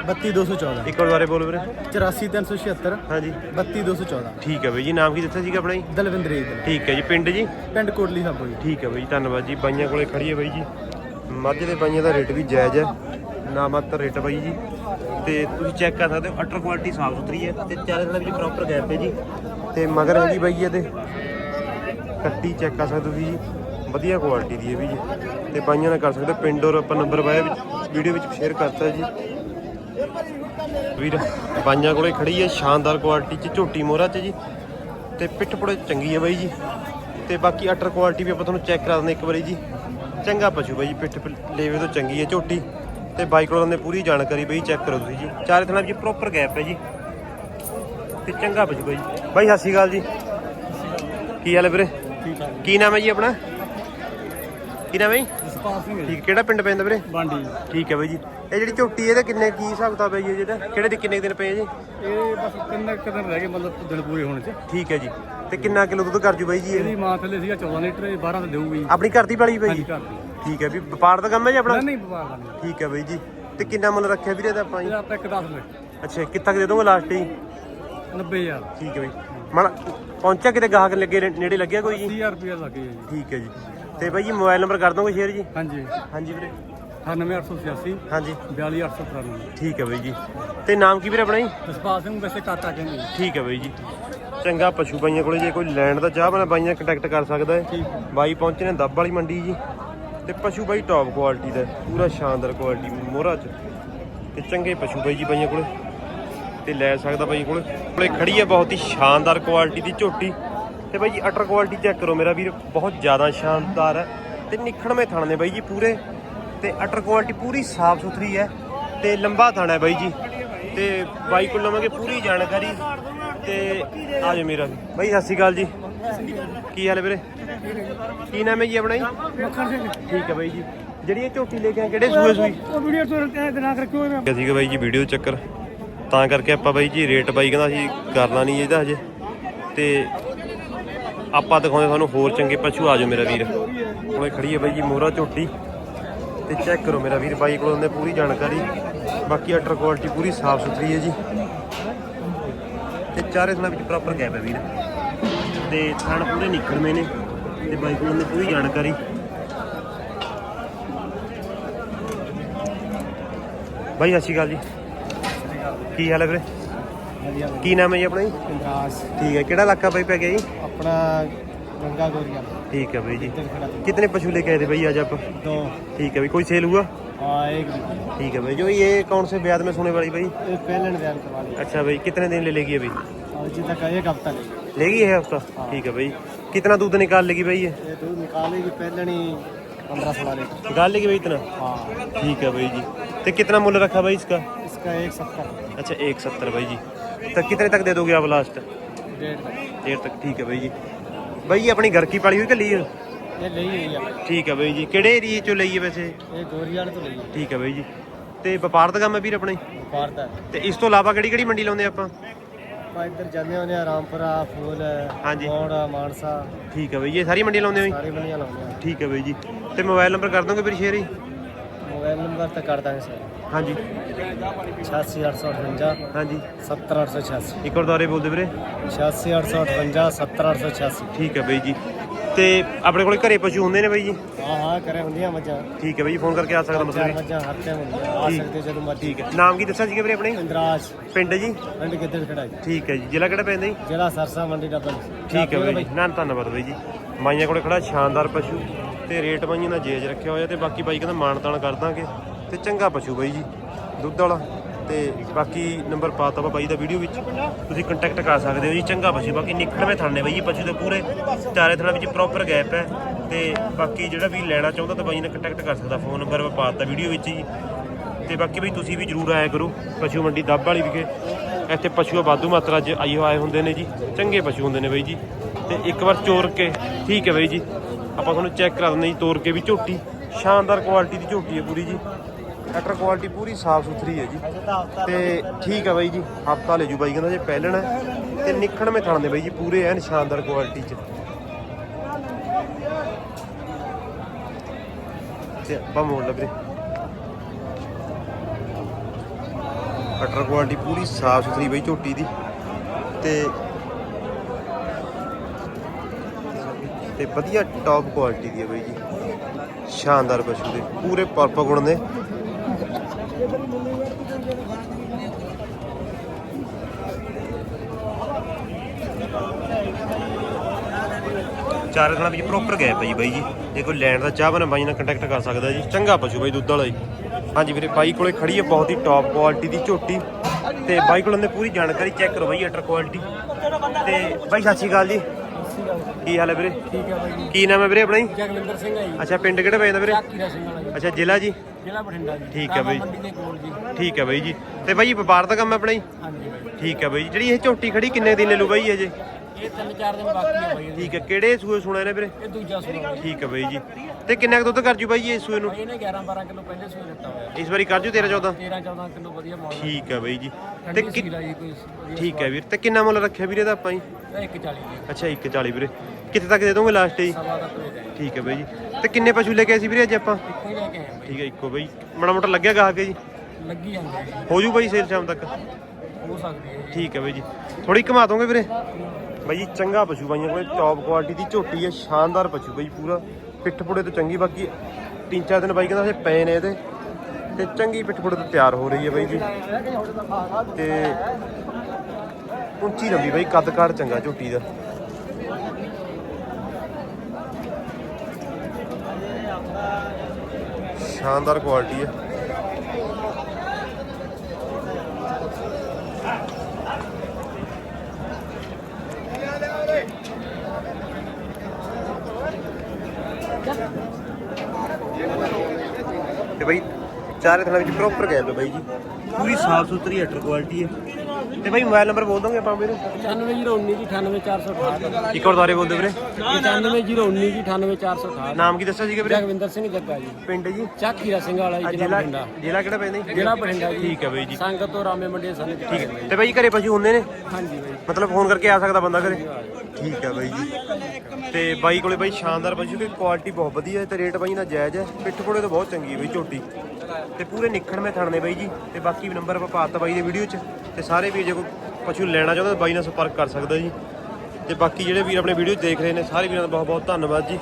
32214 ਇੱਕ ਵਾਰ ਦੁਬਾਰੇ ਬੋਲ ਵੀਰੇ। 84376 ਹਾਂਜੀ। 32214 ਠੀਕ ਹੈ ਬਾਈ ਜੀ ਨਾਮ ਕੀ ਦਿੱਤਾ ਸੀਗਾ ਆਪਣਾ ਜੀ? ਦਲਵਿੰਦਰ ਜੀ। ਠੀਕ ਹੈ ਜੀ ਪਿੰਡ ਜੀ? ਪਿੰਡ ਕੋਟਲੀ ਸਾਬੋ ਜੀ। ਠੀਕ ਹੈ ਬਾਈ ਜੀ ਧੰਨਵਾਦ ਜੀ। ਬਾਈਆਂ ਕੋਲੇ ਖੜੀ ਹੈ ਬਾਈ ਜੀ। ਮੱਝ ਦੇ ਬਾਈਆਂ ਦਾ ਰੇਟ ਵੀ ਜਾਇਜ਼ ਹੈ। ਨਾ ਮਾਤਰ ਰੇਟ ਬਾਈ ਜੀ। ਤੇ ਤੁਸੀਂ ਚੈੱਕ ਕਰ ਸਕਦੇ ਹੋ ਅਟਰ ਕੁਆਲਿਟੀ ਸਾਫ਼ ਸੁਥਰੀ ਹੈ ਤੇ ਚਾਰੇ ਦਿਨਾਂ ਵਿੱਚ ਪ੍ਰੋਪਰ ਗੈਪ ਹੈ ਜੀ। ਤੇ ਮਗਰ ਬਾਈ ਜੀ ਇਹਦੇ। ਕੱਟੀ ਚੈੱਕ ਕਰ ਸਕਦੇ ਹੋ ਤੁਸੀਂ ਜੀ। ਵਧੀਆ ਕੁਆਲਿਟੀ ਦੀ ਹੈ ਵੀ ਜੀ। ਤੇ ਬਾਈਆਂ ਨਾਲ ਕਰ ਸਕਦੇ ਹੋ ਪਿੰਡ ਔਰ ਆਪਾਂ ਨੰਬਰ ਵਾਇਆ ਵੀਡੀਓ ਵਿੱਚ ਸ਼ੇਅਰ ਕਰਤਾ ਜੀ। ਵੀਰ ਬਾਈਆਂ ਕੋਲੇ ਖੜੀ ਹੈ ਸ਼ਾਨਦਾਰ ਕੁਆਲਿਟੀ ਚ ਝੋਟੀ ਮੋਹਰਾ ਚ ਜੀ। ਤੇ ਪਿੱਠ ਪੁੜੇ ਚੰਗੀ ਹੈ ਬਾਈ ਜੀ। ਤੇ ਬਾਕੀ ਅਟਰ ਕੁਆਲਿਟੀ ਵੀ ਆਪਾਂ ਤੁਹਾਨੂੰ ਚੈੱਕ ਕਰਾ ਦਿੰਦੇ ਇੱਕ ਵਾਰੀ ਜੀ। ਚੰਗਾ ਪਸ਼ੂ ਬਾਈ ਜੀ ਪਿੱਠ ਲੇਵੇ ਤੋਂ ਚੰਗੀ ਹੈ ਝੋਟੀ। ਤੇ ਬਾਈ ਕੋਲੋਂ ਨੇ ਪੂਰੀ ਜਾਣਕਾਰੀ ਬਾਈ ਚੈੱਕ ਕਰੋ ਤੁਸੀਂ ਜੀ। ਚਾਰੇ ਥਣਾ ਵਿੱਚ ਪ੍ਰੋਪਰ ਗੈਪ ਹੈ ਜੀ। ਤੇ ਚੰਗਾ ਪਸ਼ੂ ਬਾਈ ਬਾਈ ਸਤਿ ਸ਼੍ਰੀ ਅਕਾਲ ਜੀ। ਕੀ ਹਾਲ ਹੈ ਵੀਰੇ? ਕੀ ਨਾਮ ਹੈ ਜੀ ਆਪਣਾ? ਕੀ ਨਾਮ ਹੈ ਜੀ? ਜਸਪਾਲ ਸਿੰਘ ਠੀਕ ਕਿਹੜਾ ਪਿੰਡ ਪੈਂਦਾ ਵੀਰੇ? ਬਾਂਡੀ। ਠੀਕ ਹੈ ਬਾਈ ਜੀ। ਇਹ ਜਿਹੜੀ ਝੋਟੀ ਇਹਦੇ ਕਿੰਨੇ ਕੀ ਹਿਸਾਬ ਕਿਤਾਬ ਹੈ ਜੀ ਇਹਦਾ? ਕਿਹੜੇ ਦੇ ਕਿੰਨੇ ਕੁ ਦਿਨ ਪਏ ਜੀ? ਇਹ ਬਸ ਤਿੰਨ ਕੁ ਦਿਨ ਰਹਿ ਗਏ ਮਤਲਬ ਦਿਨ ਪੂਰੇ ਹੋਣ ਚ। ਠੀਕ ਹੈ ਜੀ। ਤੇ ਕਿੰਨਾ ਕਿਲੋ ਦੁੱਧ ਕਰ ਜੂ ਬਾਈ ਜੀ ਇਹ? ਇਹਦੀ ਮਾਂ ਥੱਲੇ ਸੀਗਾ 14 ਲੀਟਰ ਇਹ 12 ਤੇ ਦੇਊਗੀ। ਆਪਣੀ ਘਰ ਦੀ ਪਾਲੀ ਬਾਈ ਜੀ? ਘਰ ਦੀ। ਠੀਕ ਹੈ ਵੀ ਵਪਾਰ ਦਾ ਕੰਮ ਹੈ ਜੀ ਆਪਣਾ? ਨਹੀਂ ਨਹੀਂ ਦਾ ਨਹੀਂ। ਠੀਕ ਹੈ ਬਾਈ ਜੀ। ਤੇ ਕਿੰਨਾ ਮੁੱਲ ਰੱਖਿਆ ਵੀਰੇ ਦਾ ਆਪਾਂ ਜੀ? ਇਹਦਾ ਆਪਾਂ ਇੱਕ 10 ਲੈ ਅੱਛਾ ਕਿੱਥਾ ਕੁ ਦੇ ਦੋਗੇ ਲਾਸਟ ਜੀ? 90000 ਠੀਕ ਹੈ ਬਾਈ। ਮਨ ਪਹੁੰਚਿਆ ਕਿਤੇ ਗਾਹਕ ਲੱਗੇ ਨੇ- ਨੇੜੇ ਲੱਗਿਆ ਕੋਈ ਜੀ? 30000 ਰੁਪਏ ਲੱਗੇ ਜੀ। ਠੀਕ ਹੈ ਜੀ। ਤੇ ਬਾਈ ਜੀ ਮੋਬਾਈਲ ਨੰਬਰ ਕਰ ਦੋਗੇ ਸ਼ੇਅਰ ਜੀ? ਹਾਂਜੀ। ਹਾਂਜੀ ਵੀਰੇ। 98886 ਹਾਂਜੀ। 42893 ਠੀਕ ਹੈ ਬਾਈ ਜੀ। ਤੇ ਨਾਮ ਕੀ ਵੀਰੇ ਆਪਣਾ ਜੀ? ਜਸਪਾਲ ਸਿੰਘ ਵੈਸੇ ਕਾਕਾ ਕਹਿੰਦੇ ਜੀ। ਠੀਕ ਹੈ ਬਾਈ ਜੀ। ਚੰਗਾ ਪਸ਼ੂ ਬਾਈਆਂ ਕੋਲੇ ਜੇ ਕੋਈ ਲੈਣ ਦਾ ਚਾਹ ਬਣਾ ਬਾਈਆਂ ਕੰਟੈਕਟ ਕਰ ਸਕਦਾ ਹੈ। ਠੀਕ ਬਾਈ ਪਹੁੰਚੇ ਨੇ ਦੱਬ ਵਾਲੀ ਮੰਡੀ ਜੀ। ਤੇ ਪਸ਼ੂ ਬਾਈ ਟੌਪ ਕੁਆਲਿਟੀ ਦਾ ਹੈ, ਪੂਰਾ ਸ਼ਾਨਦਾਰ ਕੁਆਲਿਟੀ ਮੋਹਰਾ ਚ। ਤੇ ਚੰਗੇ ਪਸ਼ੂ ਬਾਈ ਜੀ ਬਾਈਆਂ ਕੋਲੇ। ਤੇ ਲੈ ਸਕਦਾ ਬਾਈ ਕੋਲੇ। ਕੋਲੇ ਖੜੀ ਹੈ ਬਹੁਤ ਹੀ ਸ਼ਾਨਦਾਰ ਕੁਆਲਿਟੀ ਦੀ ਝੋਟੀ। ਤੇ ਬਾਈ ਜੀ ਅਟਰ ਕੁਆਲਿਟੀ ਚੈੱਕ ਕਰੋ ਮੇਰਾ ਵੀਰ ਬਹੁਤ ਜ਼ਿਆਦਾ ਸ਼ਾਨਦਾਰ ਹੈ। ਤੇ ਨਿਖੜਵੇਂ ਥਣ ਨੇ ਬਾਈ ਜੀ ਪੂਰੇ। ਤੇ ਅਟਰ ਕੁਆਲਿਟੀ ਪੂਰੀ ਸਾਫ਼ ਸੁਥਰੀ ਹੈ ਤੇ ਲੰਬਾ ਥਣ ਹੈ ਬਾਈ ਜੀ। ਤੇ ਬਾਈ ਕੋਲ ਲਵਾਂਗੇ ਪੂਰੀ ਜਾਣਕਾਰੀ। ਤੇ ਆ ਜਾ ਮੇਰਾ ਵੀ। ਬਾਈ ਸਤਿ ਸ਼੍ਰੀ ਅਕਾਲ ਜੀ। ਕੀ ਹਾਲ ਹੈ ਵੀਰੇ? ਕੀ ਨਾਮ ਹੈ ਜੀ ਆਪਣਾ ਜੀ? ਮੱਖਣ ਸਿੰਘ। ਠੀਕ ਹੈ ਬਾਈ ਜੀ। ਜਿਹੜੀ ਇਹ ਝੋਟੀ ਲੈ ਕੇ ਆਏ ਕਿਹੜੇ ਸੂਏ ਸੂਈ? ਉਹ ਵੀਡੀਓ ਤੋਂ ਦਿਨਾ ਰੱਖਿਓ ਮੈਂ ਕਿਹਾ ਸੀਗਾ ਬਾਈ ਜੀ ਵੀਡੀਓ ਚੱਕਰ। ਤਾਂ ਕਰਕੇ ਆਪਾਂ ਬਾਈ ਜੀ ਰੇਟ ਬਾਈ ਕਹਿੰਦਾ ਸੀ ਕਰਨਾ ਨਹੀਂ ਇਹਦਾ ਹਜੇ। ਤੇ ਆਪਾਂ ਦਿਖਾਉਂਦੇ ਤੁਹਾਨੂੰ ਹੋਰ ਚੰਗੇ ਪਸ਼ੂ। ਆ ਜਾਓ ਮੇਰਾ ਵੀਰ। ਕੋਲੇ ਖੜੀ ਹੈ ਬਾਈ ਜੀ ਮੋਹਰਾ ਝੋਟੀ। ਤੇ ਚੈੱਕ ਕਰੋ ਮੇਰਾ ਵੀਰ ਬਾਈ ਕੋਲ ਉਹਨੇ ਪੂਰੀ ਜਾਣਕਾਰੀ। ਬਾਕੀ ਅਟਰ ਕੁਆਲਿਟੀ ਪੂਰੀ ਸਾਫ਼ ਸੁਥਰੀ ਹੈ ਜੀ। ਤੇ ਚਾਰੇ ਥਣਾ ਵਿੱਚ ਪ੍ਰੋਪਰ ਗੈਪ ਹੈ ਵੀਰ। ਤੇ ਥਣ ਪੂਰੇ ਨਿਕਲਵੇਂ ਨੇ ਤੇ ਬਾਈ ਕੋਲ ਉਹਨੇ ਪੂਰੀ ਜਾਣਕਾਰੀ। ਬਾਈ ਸਤਿ ਸ਼੍ਰੀ ਅਕਾਲ ਜੀ। ਕੀ ਹਾਲ ਹੈ ਵੀਰੇ? ਕੀ ਨਾਮ ਹੈ ਜੀ ਆਪਣਾ ਜੀ? ਠੀਕ ਹੈ ਕਿਹੜਾ ਇਲਾਕਾ ਬਾਈ ਪੈ ਗਿਆ ਜੀ? ਆਪਣਾ ठीक है भाई जी। कितने पशु लेके आए थे भाई आज आप? दो। ठीक है कोई सेल हुआ? ठीक है भाई जो ये कौन से ब्याज में सोने वाली भाई? अच्छा भाई कितने दिन ले लेगी अभी? एक हफ़्ता लेगी है हफ़्ता? ठीक है भाई कितना दूध निकाल लेगी भाई ये? निकाल लेगी भाई इतना? ठीक है भाई जी। तो कितना मूल्य रखा भाई इसका? इसका एक सत्तर। अच्छा एक सत्तर भाई जी। तो कितने तक दे दोगे आप लास्ट डेढ़ तक ठीक है भाई जी। ਬਈ ਆਪਣੀ ਘਰ ਕੀ ਪਾਲੀ ਹੋਈ ਕਿ ਲਈ ਇਹ ਲਈ ਹੋਈ ਆ। ਠੀਕ ਹੈ ਬਈ ਜੀ। ਕਿਹੜੇ ਏਰੀਏ ਚੋਂ ਲਈ ਹੈ ਵੈਸੇ? ਇਹ ਗੋਰੀ ਵਾਲੇ ਤੋਂ ਲਈ ਆ। ਠੀਕ ਹੈ ਬਈ ਜੀ। ਤੇ ਵਪਾਰ ਦਾ ਕੰਮ ਹੈ ਵੀਰ ਆਪਣੇ? ਵਪਾਰ ਦਾ। ਤੇ ਇਸ ਤੋਂ ਇਲਾਵਾ ਕਿਹੜੀ ਕਿਹੜੀ ਮੰਡੀ ਲਾਉਂਦੇ ਆਪਾਂ? ਆਪਾਂ ਇੱਧਰ ਜਾਂਦੇ ਹੁੰਦੇ ਆ ਰਾਮਪੁਰਾ ਫੂਲ ਹਾਂਜੀ। ਮੋੜ ਮਾਨਸਾ। ਠੀਕ ਹੈ ਬਈ ਇਹ ਸਾਰੀ ਮੰਡੀ ਲਾਉਂਦੇ ਹੋ ਜੀ? ਸਾਰੇ ਲਾਉਂਦੇ ਆ। ਠੀਕ ਹੈ ਬਈ ਜੀ। ਤੇ ਮੋਬਾਈਲ ਨੰਬਰ ਕਰ ਦੋਗੇ ਵੀਰ ਸ਼ੇਰ ਮੋਬਾਈਲ ਨੰਬਰ ਤਾਂ ਕਰ ਦਾਂਗੇ ਸਰ। ਹਾਂਜੀ। 86858 ਹਾਂਜੀ। 70886 ਇੱਕ ਵਾਰ ਦੁਬਾਰੇ ਬੋਲਦੇ ਵੀਰੇ। 86858 70886 ਠੀਕ ਹੈ ਬਾਈ ਜੀ। ਤੇ ਆਪਣੇ ਕੋਲੇ ਘਰੇ ਪਸ਼ੂ ਹੁੰਦੇ ਨੇ ਬਾਈ ਜੀ? ਹਾਂ ਹਾਂ ਕਰੇ ਹੁੰਦੀਆਂ ਮੱਝਾਂ। ਠੀਕ ਹੈ ਬਾਈ ਜੀ ਫੋਨ ਕਰਕੇ ਆ ਸਕਦਾ ਮੱਝਾਂ ਹਰ ਟਾਈਮ ਹੁੰਦੀਆਂ ਆ। ਸਕਦੇ ਜਦੋਂ ਮਰਜ਼ੀ। ਠੀਕ ਹੈ। ਨਾਮ ਕੀ ਦੱਸਿਆ ਸੀਗਾ ਵੀਰੇ ਆਪਣੇ? ਇੰਦਰਾਜ। ਪਿੰਡ ਜੀ? ਪਿੰਡ ਗਿੱਦੜ ਖੜਾ ਜੀ। ਠੀਕ ਹੈ ਜੀ ਜ਼ਿਲ੍ਹਾ ਕਿਹੜਾ ਪੈਂਦਾ ਜੀ? ਜ਼ਿਲ੍ਹਾ ਸਰਸਾ ਮੰਡੀ ਡੱਬਲ ਠੀਕ ਹੈ ਬਾਈ ਨਾ ਧੰਨਵਾਦ ਬਾਈ ਜੀ। ਮਾਈਆਂ ਕੋਲੇ ਖੜਾ ਸ਼ਾਨਦਾਰ ਪਸ਼ੂ ਤੇ ਰੇਟ ਬਾਈਆਂ ਦਾ ਜੇਜ ਰੱਖਿਆ ਹੋਇਆ ਤੇ ਬਾਕੀ ਬਾਈ ਕਹਿੰਦਾ ਮਾਨਤਾਨ ਕਰ ਦਾਂਗੇ ਤੇ ਚੰਗਾ ਪਸ਼ੂ ਬਾਈ ਜੀ। ਦੁੱਧ ਵਾਲਾ ਤੇ ਬਾਕੀ ਨੰਬਰ ਪਾਤਾ ਵਾ ਬਾਈ ਦਾ ਵੀਡੀਓ ਵਿੱਚ। ਤੁਸੀਂ ਕੰਟੈਕਟ ਕਰ ਸਕਦੇ ਹੋ ਜੀ, ਚੰਗਾ ਪਸ਼ੂ ਬਾਕੀ ਨਿਕੜਵੇਂ ਥਾਣੇ ਬਾਈ ਜੀ, ਪਸ਼ੂ ਦੇ ਪੂਰੇ ਚਾਰੇ ਥਾਣਾ ਵਿੱਚ ਪ੍ਰੋਪਰ ਗੈਪ ਹੈ ਤੇ ਬਾਕੀ ਜਿਹੜਾ ਵੀ ਲੈਣਾ ਚਾਹੁੰਦਾ ਤਾਂ ਬਾਈ ਨਾਲ ਕੰਟੈਕਟ ਕਰ ਸਕਦਾ। ਫੋਨ ਨੰਬਰ ਮੈਂ ਪਾਤਾ ਵੀਡੀਓ ਵਿੱਚ ਜੀ। ਤੇ ਬਾਕੀ ਬਈ ਤੁਸੀਂ ਵੀ ਜਰੂਰ ਆਇਆ ਕਰੋ, ਪਸ਼ੂ ਮੰਡੀ ਦੱਬ ਵਾਲੀ ਵਿਖੇ। ਇੱਥੇ ਪਸ਼ੂ ਵਾਧੂ ਮਾਤਰਾ 'ਚ ਆਈ ਆਏ ਹੁੰਦੇ ਨੇ ਜੀ, ਚੰਗੇ ਪਸ਼ੂ ਹੁੰਦੇ ਨੇ ਬਾਈ ਜੀ। ਤੇ ਇੱਕ ਵਾਰ ਚੋਰ ਕੇ, ਠੀਕ ਹੈ ਬਾਈ ਜੀ। ਆਪਾਂ ਤੁਹਾਨੂੰ ਚੈੱਕ ਕਰਾ ਦਿੰਦੇ ਜੀ, ਤੋਰ ਕੇ ਵੀ ਝੋਟੀ, ਸ਼ਾਨਦਾਰ ਕੁਆਲਿਟੀ ਦੀ ਝੋਟੀ ਹੈ ਪੂਰੀ ਜੀ। ਕਟਰ ਕੁਆਲਿਟੀ ਪੂਰੀ ਸਾਫ਼ ਸੁਥਰੀ ਹੈ ਜੀ। ਤੇ ਠੀਕ ਹੈ ਬਾਈ ਜੀ, ਹਫਤਾ ਲੈ ਜੂ ਬਾਈ, ਕਹਿੰਦਾ ਜੇ ਪਹਿਲਣ ਹੈ ਤੇ ਨਿਖੜਵੇਂ ਥਣ ਦੇ ਬਾਈ ਜੀ, ਪੂਰੇ ਐਨ ਸ਼ਾਨਦਾਰ ਕੁਆਲਿਟੀ 'ਚ। ਤੇ ਆਪਾਂ ਮੋੜ ਲੱਗ ਕਟਰ ਕੁਆਲਿਟੀ ਪੂਰੀ ਸਾਫ਼ ਸੁਥਰੀ ਬਾਈ ਝੋਟੀ ਦੀ। ਤੇ ਤੇ ਵਧੀਆ ਟੌਪ ਕੁਆਲਿਟੀ ਦੀ ਹੈ ਬਾਈ ਜੀ। ਸ਼ਾਨਦਾਰ ਪਸ਼ੂ ਦੇ, ਪੂਰੇ ਪਰਪਾ ਗੁਣ ਨੇ ਚਾਰ ਦਿਨਾਂ ਵਿੱਚ ਪ੍ਰੋਪਰ ਗਏ ਭਾਈ ਬਾਈ ਜੀ। ਜੇ ਕੋਈ ਲੈਣ ਦਾ ਚਾਹ ਬਣਾ ਬਾਈ ਨਾਲ ਕੰਟੈਕਟ ਕਰ ਸਕਦਾ ਜੀ। ਚੰਗਾ ਪਸ਼ੂ ਬਾਈ ਦੁੱਧ ਵਾਲਾ ਜੀ। ਹਾਂਜੀ ਵੀਰੇ ਬਾਈ ਕੋਲੇ ਖੜੀ ਹੈ ਬਹੁਤ ਹੀ ਟੌਪ ਕੁਆਲਿਟੀ ਦੀ ਝੋਟੀ। ਤੇ ਬਾਈ ਕੋਲ ਉਹਨੇ ਪੂਰੀ ਜਾਣਕਾਰੀ ਚੈੱਕ ਕਰੋ ਬਾਈ ਅਟਰ ਕੁਆਲਿਟੀ ਤੇ ਬਾਈ ਸਤਿ ਸ਼੍ਰੀ ਅਕਾਲ ਜੀ। ਕੀ ਹਾਲ ਹੈ ਵੀਰੇ? ਠੀਕ ਹੈ ਬਾਈ ਜੀ। ਕੀ ਨਾਮ ਹੈ ਵੀਰੇ ਆਪਣਾ ਜੀ? ਜਗਵਿੰਦਰ ਸਿੰਘ ਹੈ ਜੀ। ਅੱਛਾ ਪਿੰਡ ਕਿਹੜਾ ਪੈਂਦਾ ਵੀਰੇ? ਜੀ ਅੱਛਾ ਜ਼ਿਲ੍ਹਾ ਜੀ? ਜ਼ਿਲ੍ਹਾ ਬਠਿੰਡਾ ਜੀ। ਠੀਕ ਹੈ ਬਾਈ। ਰਾਮਾ ਮੰਡੀ ਦੇ ਕੋਲ ਜੀ। ਠੀਕ ਹੈ ਬਾਈ ਜੀ। ਤੇ ਬਾਈ ਵਪਾਰ ਦਾ ਕੰਮ ਹੈ ਆਪਣਾ ਜੀ ਹਾਂਜੀ ਬਾਈ ਠੀਕ ਹੈ ਬਾਈ ਜੀ। ਜਿਹੜੀ ਇਹ ਝੋਟੀ ਖੜੀ ਕਿੰਨੇ ਦਿਨ ਲੈ ਲੂ ਬਾਈ ਅਜੇ? ਇਹ ਤਿੰਨ ਚਾਰ ਦਿਨ ਬਾਕੀ ਹੈ ਬਾਈ। ਠੀਕ ਹੈ। ਕਿਹੜੇ ਸੂਏ ਸੁਣਾ ਨੇ ਵੀਰੇ? ਇਹ ਦੂਜਾ ਸੂਆ ਠੀਕ ਹੈ ਬਾਈ ਜੀ। ਤੇ ਕਿੰਨਾ ਕੁ ਦੁੱਧ ਕਰ ਜੂ ਬਾਈ ਇਸ ਸੂਏ ਨੂੰ? ਇਹਨੇ 11 12 ਕਿਲੋ ਪਹਿਲੇ ਸੂਏ ਦਿੱਤਾ ਹੋਇਆ। ਇਸ ਵਾਰੀ ਕਰ ਜੂ 13 14 13 14 ਕਿਲੋ ਵਧੀਆ ਮਾਲ ਠੀਕ ਹੈ ਬਾਈ ਜੀ। ਤੇ ਠੀਕ ਹੈ ਵੀਰ। ਤੇ ਕਿੰਨਾ ਮੁੱਲ ਰੱਖਿਆ ਵੀਰੇ ਦਾ ਆਪਾਂ ਜੀ? ਇਹ 140 ਜੀ ਅੱਛਾ 140 ਵੀਰੇ। ਕਿੱਥੇ ਤੱਕ ਦੇ ਦੋਗੇ ਲਾਸਟ ਜੀ? ਸਵਾ ਦਾ ਠੀਕ ਹੈ ਬਾਈ ਜੀ। ਤੇ ਕਿੰਨੇ ਪਸ਼ੂ ਲੈ ਕੇ ਆਏ ਸੀ ਵੀਰੇ ਅੱਜ ਆਪਾਂ? ਇੱਕੋ ਹੀ ਲੈ ਕੇ ਆਏ ਬਾਈ ਠੀਕ ਹੈ ਇੱਕੋ ਬਾਈ। ਮਾੜਾ ਮੋਟਾ ਲੱਗਿਆ ਗਾ ਕੇ ਜੀ? ਲੱਗੀ ਜਾਂਦੀ ਹੈ ਜੀ। ਹੋ ਜੂ ਬਾਈ ਸੇਲ ਸ਼ਾਮ ਤੱਕ? ਹੋ ਸਕਦੀ ਹੈ ਠੀਕ ਹੈ ਬਾਈ ਜੀ। ਥੋੜੀ ਘੁਮਾ ਦੋਗੇ ਵੀਰੇ? ਬਾਈ ਜੀ ਚੰਗਾ ਪਸ਼ੂ ਬਾਈਆਂ ਕੋਲੇ ਟੌਪ ਕੁਆਲਿਟੀ ਦੀ ਝੋਟੀ ਹੈ ਸ਼ਾਨਦਾਰ ਪਸ਼ੂ ਬਾਈ ਪੂਰਾ। ਪਿੱਠ ਪੁੜੇ ਤੋਂ ਚੰਗੀ ਬਾਕੀ ਤਿੰਨ ਚਾਰ ਦਿਨ ਬਾਈ ਕਹਿੰਦਾ ਹਜੇ ਪਏ ਨੇ ਇਹਦੇ। ਤੇ ਚੰਗੀ ਪਿੱਠ ਪੁੜੇ ਤੋਂ ਤਿਆਰ ਹੋ ਰਹੀ ਹੈ ਬਾਈ ਜੀ। ਤੇ ਉੱਚੀ ਲੰਬੀ ਬਾਈ ਕੱਦ ਕਾਠ ਚੰਗਾ ਝੋਟੀ ਦਾ। ਸ਼ਾਨਦਾਰ ਕੁਆਲਿਟੀ ਹੈ। ਤੇ ਬਾਈ, ਚਾਰੇ ਥਾਂ ਵਿੱਚ ਪ੍ਰੋਪਰ ਗਏ ਲੋ ਬਾਈ ਜੀ। ਪੂਰੀ ਸਾਫ਼ ਸੁਥਰੀ ਅਟਰ ਕੁਆਲਿਟੀ ਹੈ। ਤੇ ਬਾਈ ਮੋਬਾਈਲ ਨੰਬਰ ਬੋਲ ਦੋਗੇ ਆਪਾਂ ਵੀਰੇ? 95019 ਜੀ 98468 ਇੱਕ ਵਾਰ ਦੁਬਾਰੇ ਬੋਲ ਦਿਓ ਵੀਰੇ 95019 ਜੀ 98468 ਨਾਮ ਕੀ ਦੱਸਿਆ ਸੀਗਾ ਵੀਰੇ? ਜਗਵਿੰਦਰ ਸਿੰਘ ਜੱਗਾ ਜੀ। ਪਿੰਡ ਜੀ? ਚਾਕੀਰਾ ਸਿੰਘ ਵਾਲਾ ਜੀ ਜ਼ਿਲ੍ਹਾ ਜ਼ਿਲ੍ਹਾ ਬਠਿੰਡਾ। ਜ਼ਿਲ੍ਹਾ ਕਿਹੜਾ ਪੈਂਦਾ ਜੀ ਜ਼ਿਲ੍ਹਾ ਬਠਿੰਡਾ ਜੀ। ਠੀਕ ਹੈ ਬਾਈ ਜੀ। ਸੰਗਤ ਤੋਂ ਰਾਮੇ ਮੰਡੀ ਸਾਨੂੰ ਠੀਕ ਹੈ। ਤੇ ਬਾਈ ਘਰੇ ਪਸ਼ੂ ਹੁੰਦੇ ਨੇ? ਹਾਂਜੀ ਬਾਈ ਮਤਲਬ ਫੋਨ ਕਰਕੇ ਆ ਸਕਦਾ ਬੰਦਾ ਘਰੇ? ਠੀਕ ਹੈ ਬਾਈ ਜੀ। ਤੇ ਬਾਈ ਕੋਲੇ ਬਾਈ ਸ਼ਾਨਦਾਰ ਪਸ਼ੂ ਦੀ ਕੁਆਲਿਟੀ ਬਹੁਤ ਵਧੀਆ ਹੈ ਤੇ ਰੇਟ ਬਾਈ ਦਾ ਜਾਇਜ਼ ਹੈ। ਪਿੱਠ ਕੋਲੇ ਤਾਂ ਬਹੁਤ ਚੰਗੀ ਹੈ ਬਾਈ ਝੋਟੀ। ਤੇ ਪੂਰੇ ਨਿਖੜਵੇਂ ਥਣ ਨੇ ਬਾਈ ਜੀ, ਤੇ ਬਾਕੀ ਨੰਬਰ ਆਪਾਂ ਪਾਤਾ ਬਾਈ ਦੇ ਵੀਡੀਓ 'ਚ। ਤੇ ਸਾਰੇ ਵੀ ਜੇ ਕੋਈ ਪਸ਼ੂ ਲੈਣਾ ਚਾਹੁੰਦਾ ਬਾਈ ਨਾਲ ਸੰਪਰਕ ਕਰ ਸਕਦਾ ਜੀ। ਤੇ ਬਾਕੀ ਜਿਹੜੇ ਵੀਰ ਆਪਣੇ ਵੀਡੀਓ ਦੇਖ ਰਹੇ ਨੇ, ਸਾਰੇ ਵੀਰਾਂ ਦਾ ਬਹੁਤ ਬਹੁਤ ਧੰਨਵਾਦ ਜੀ।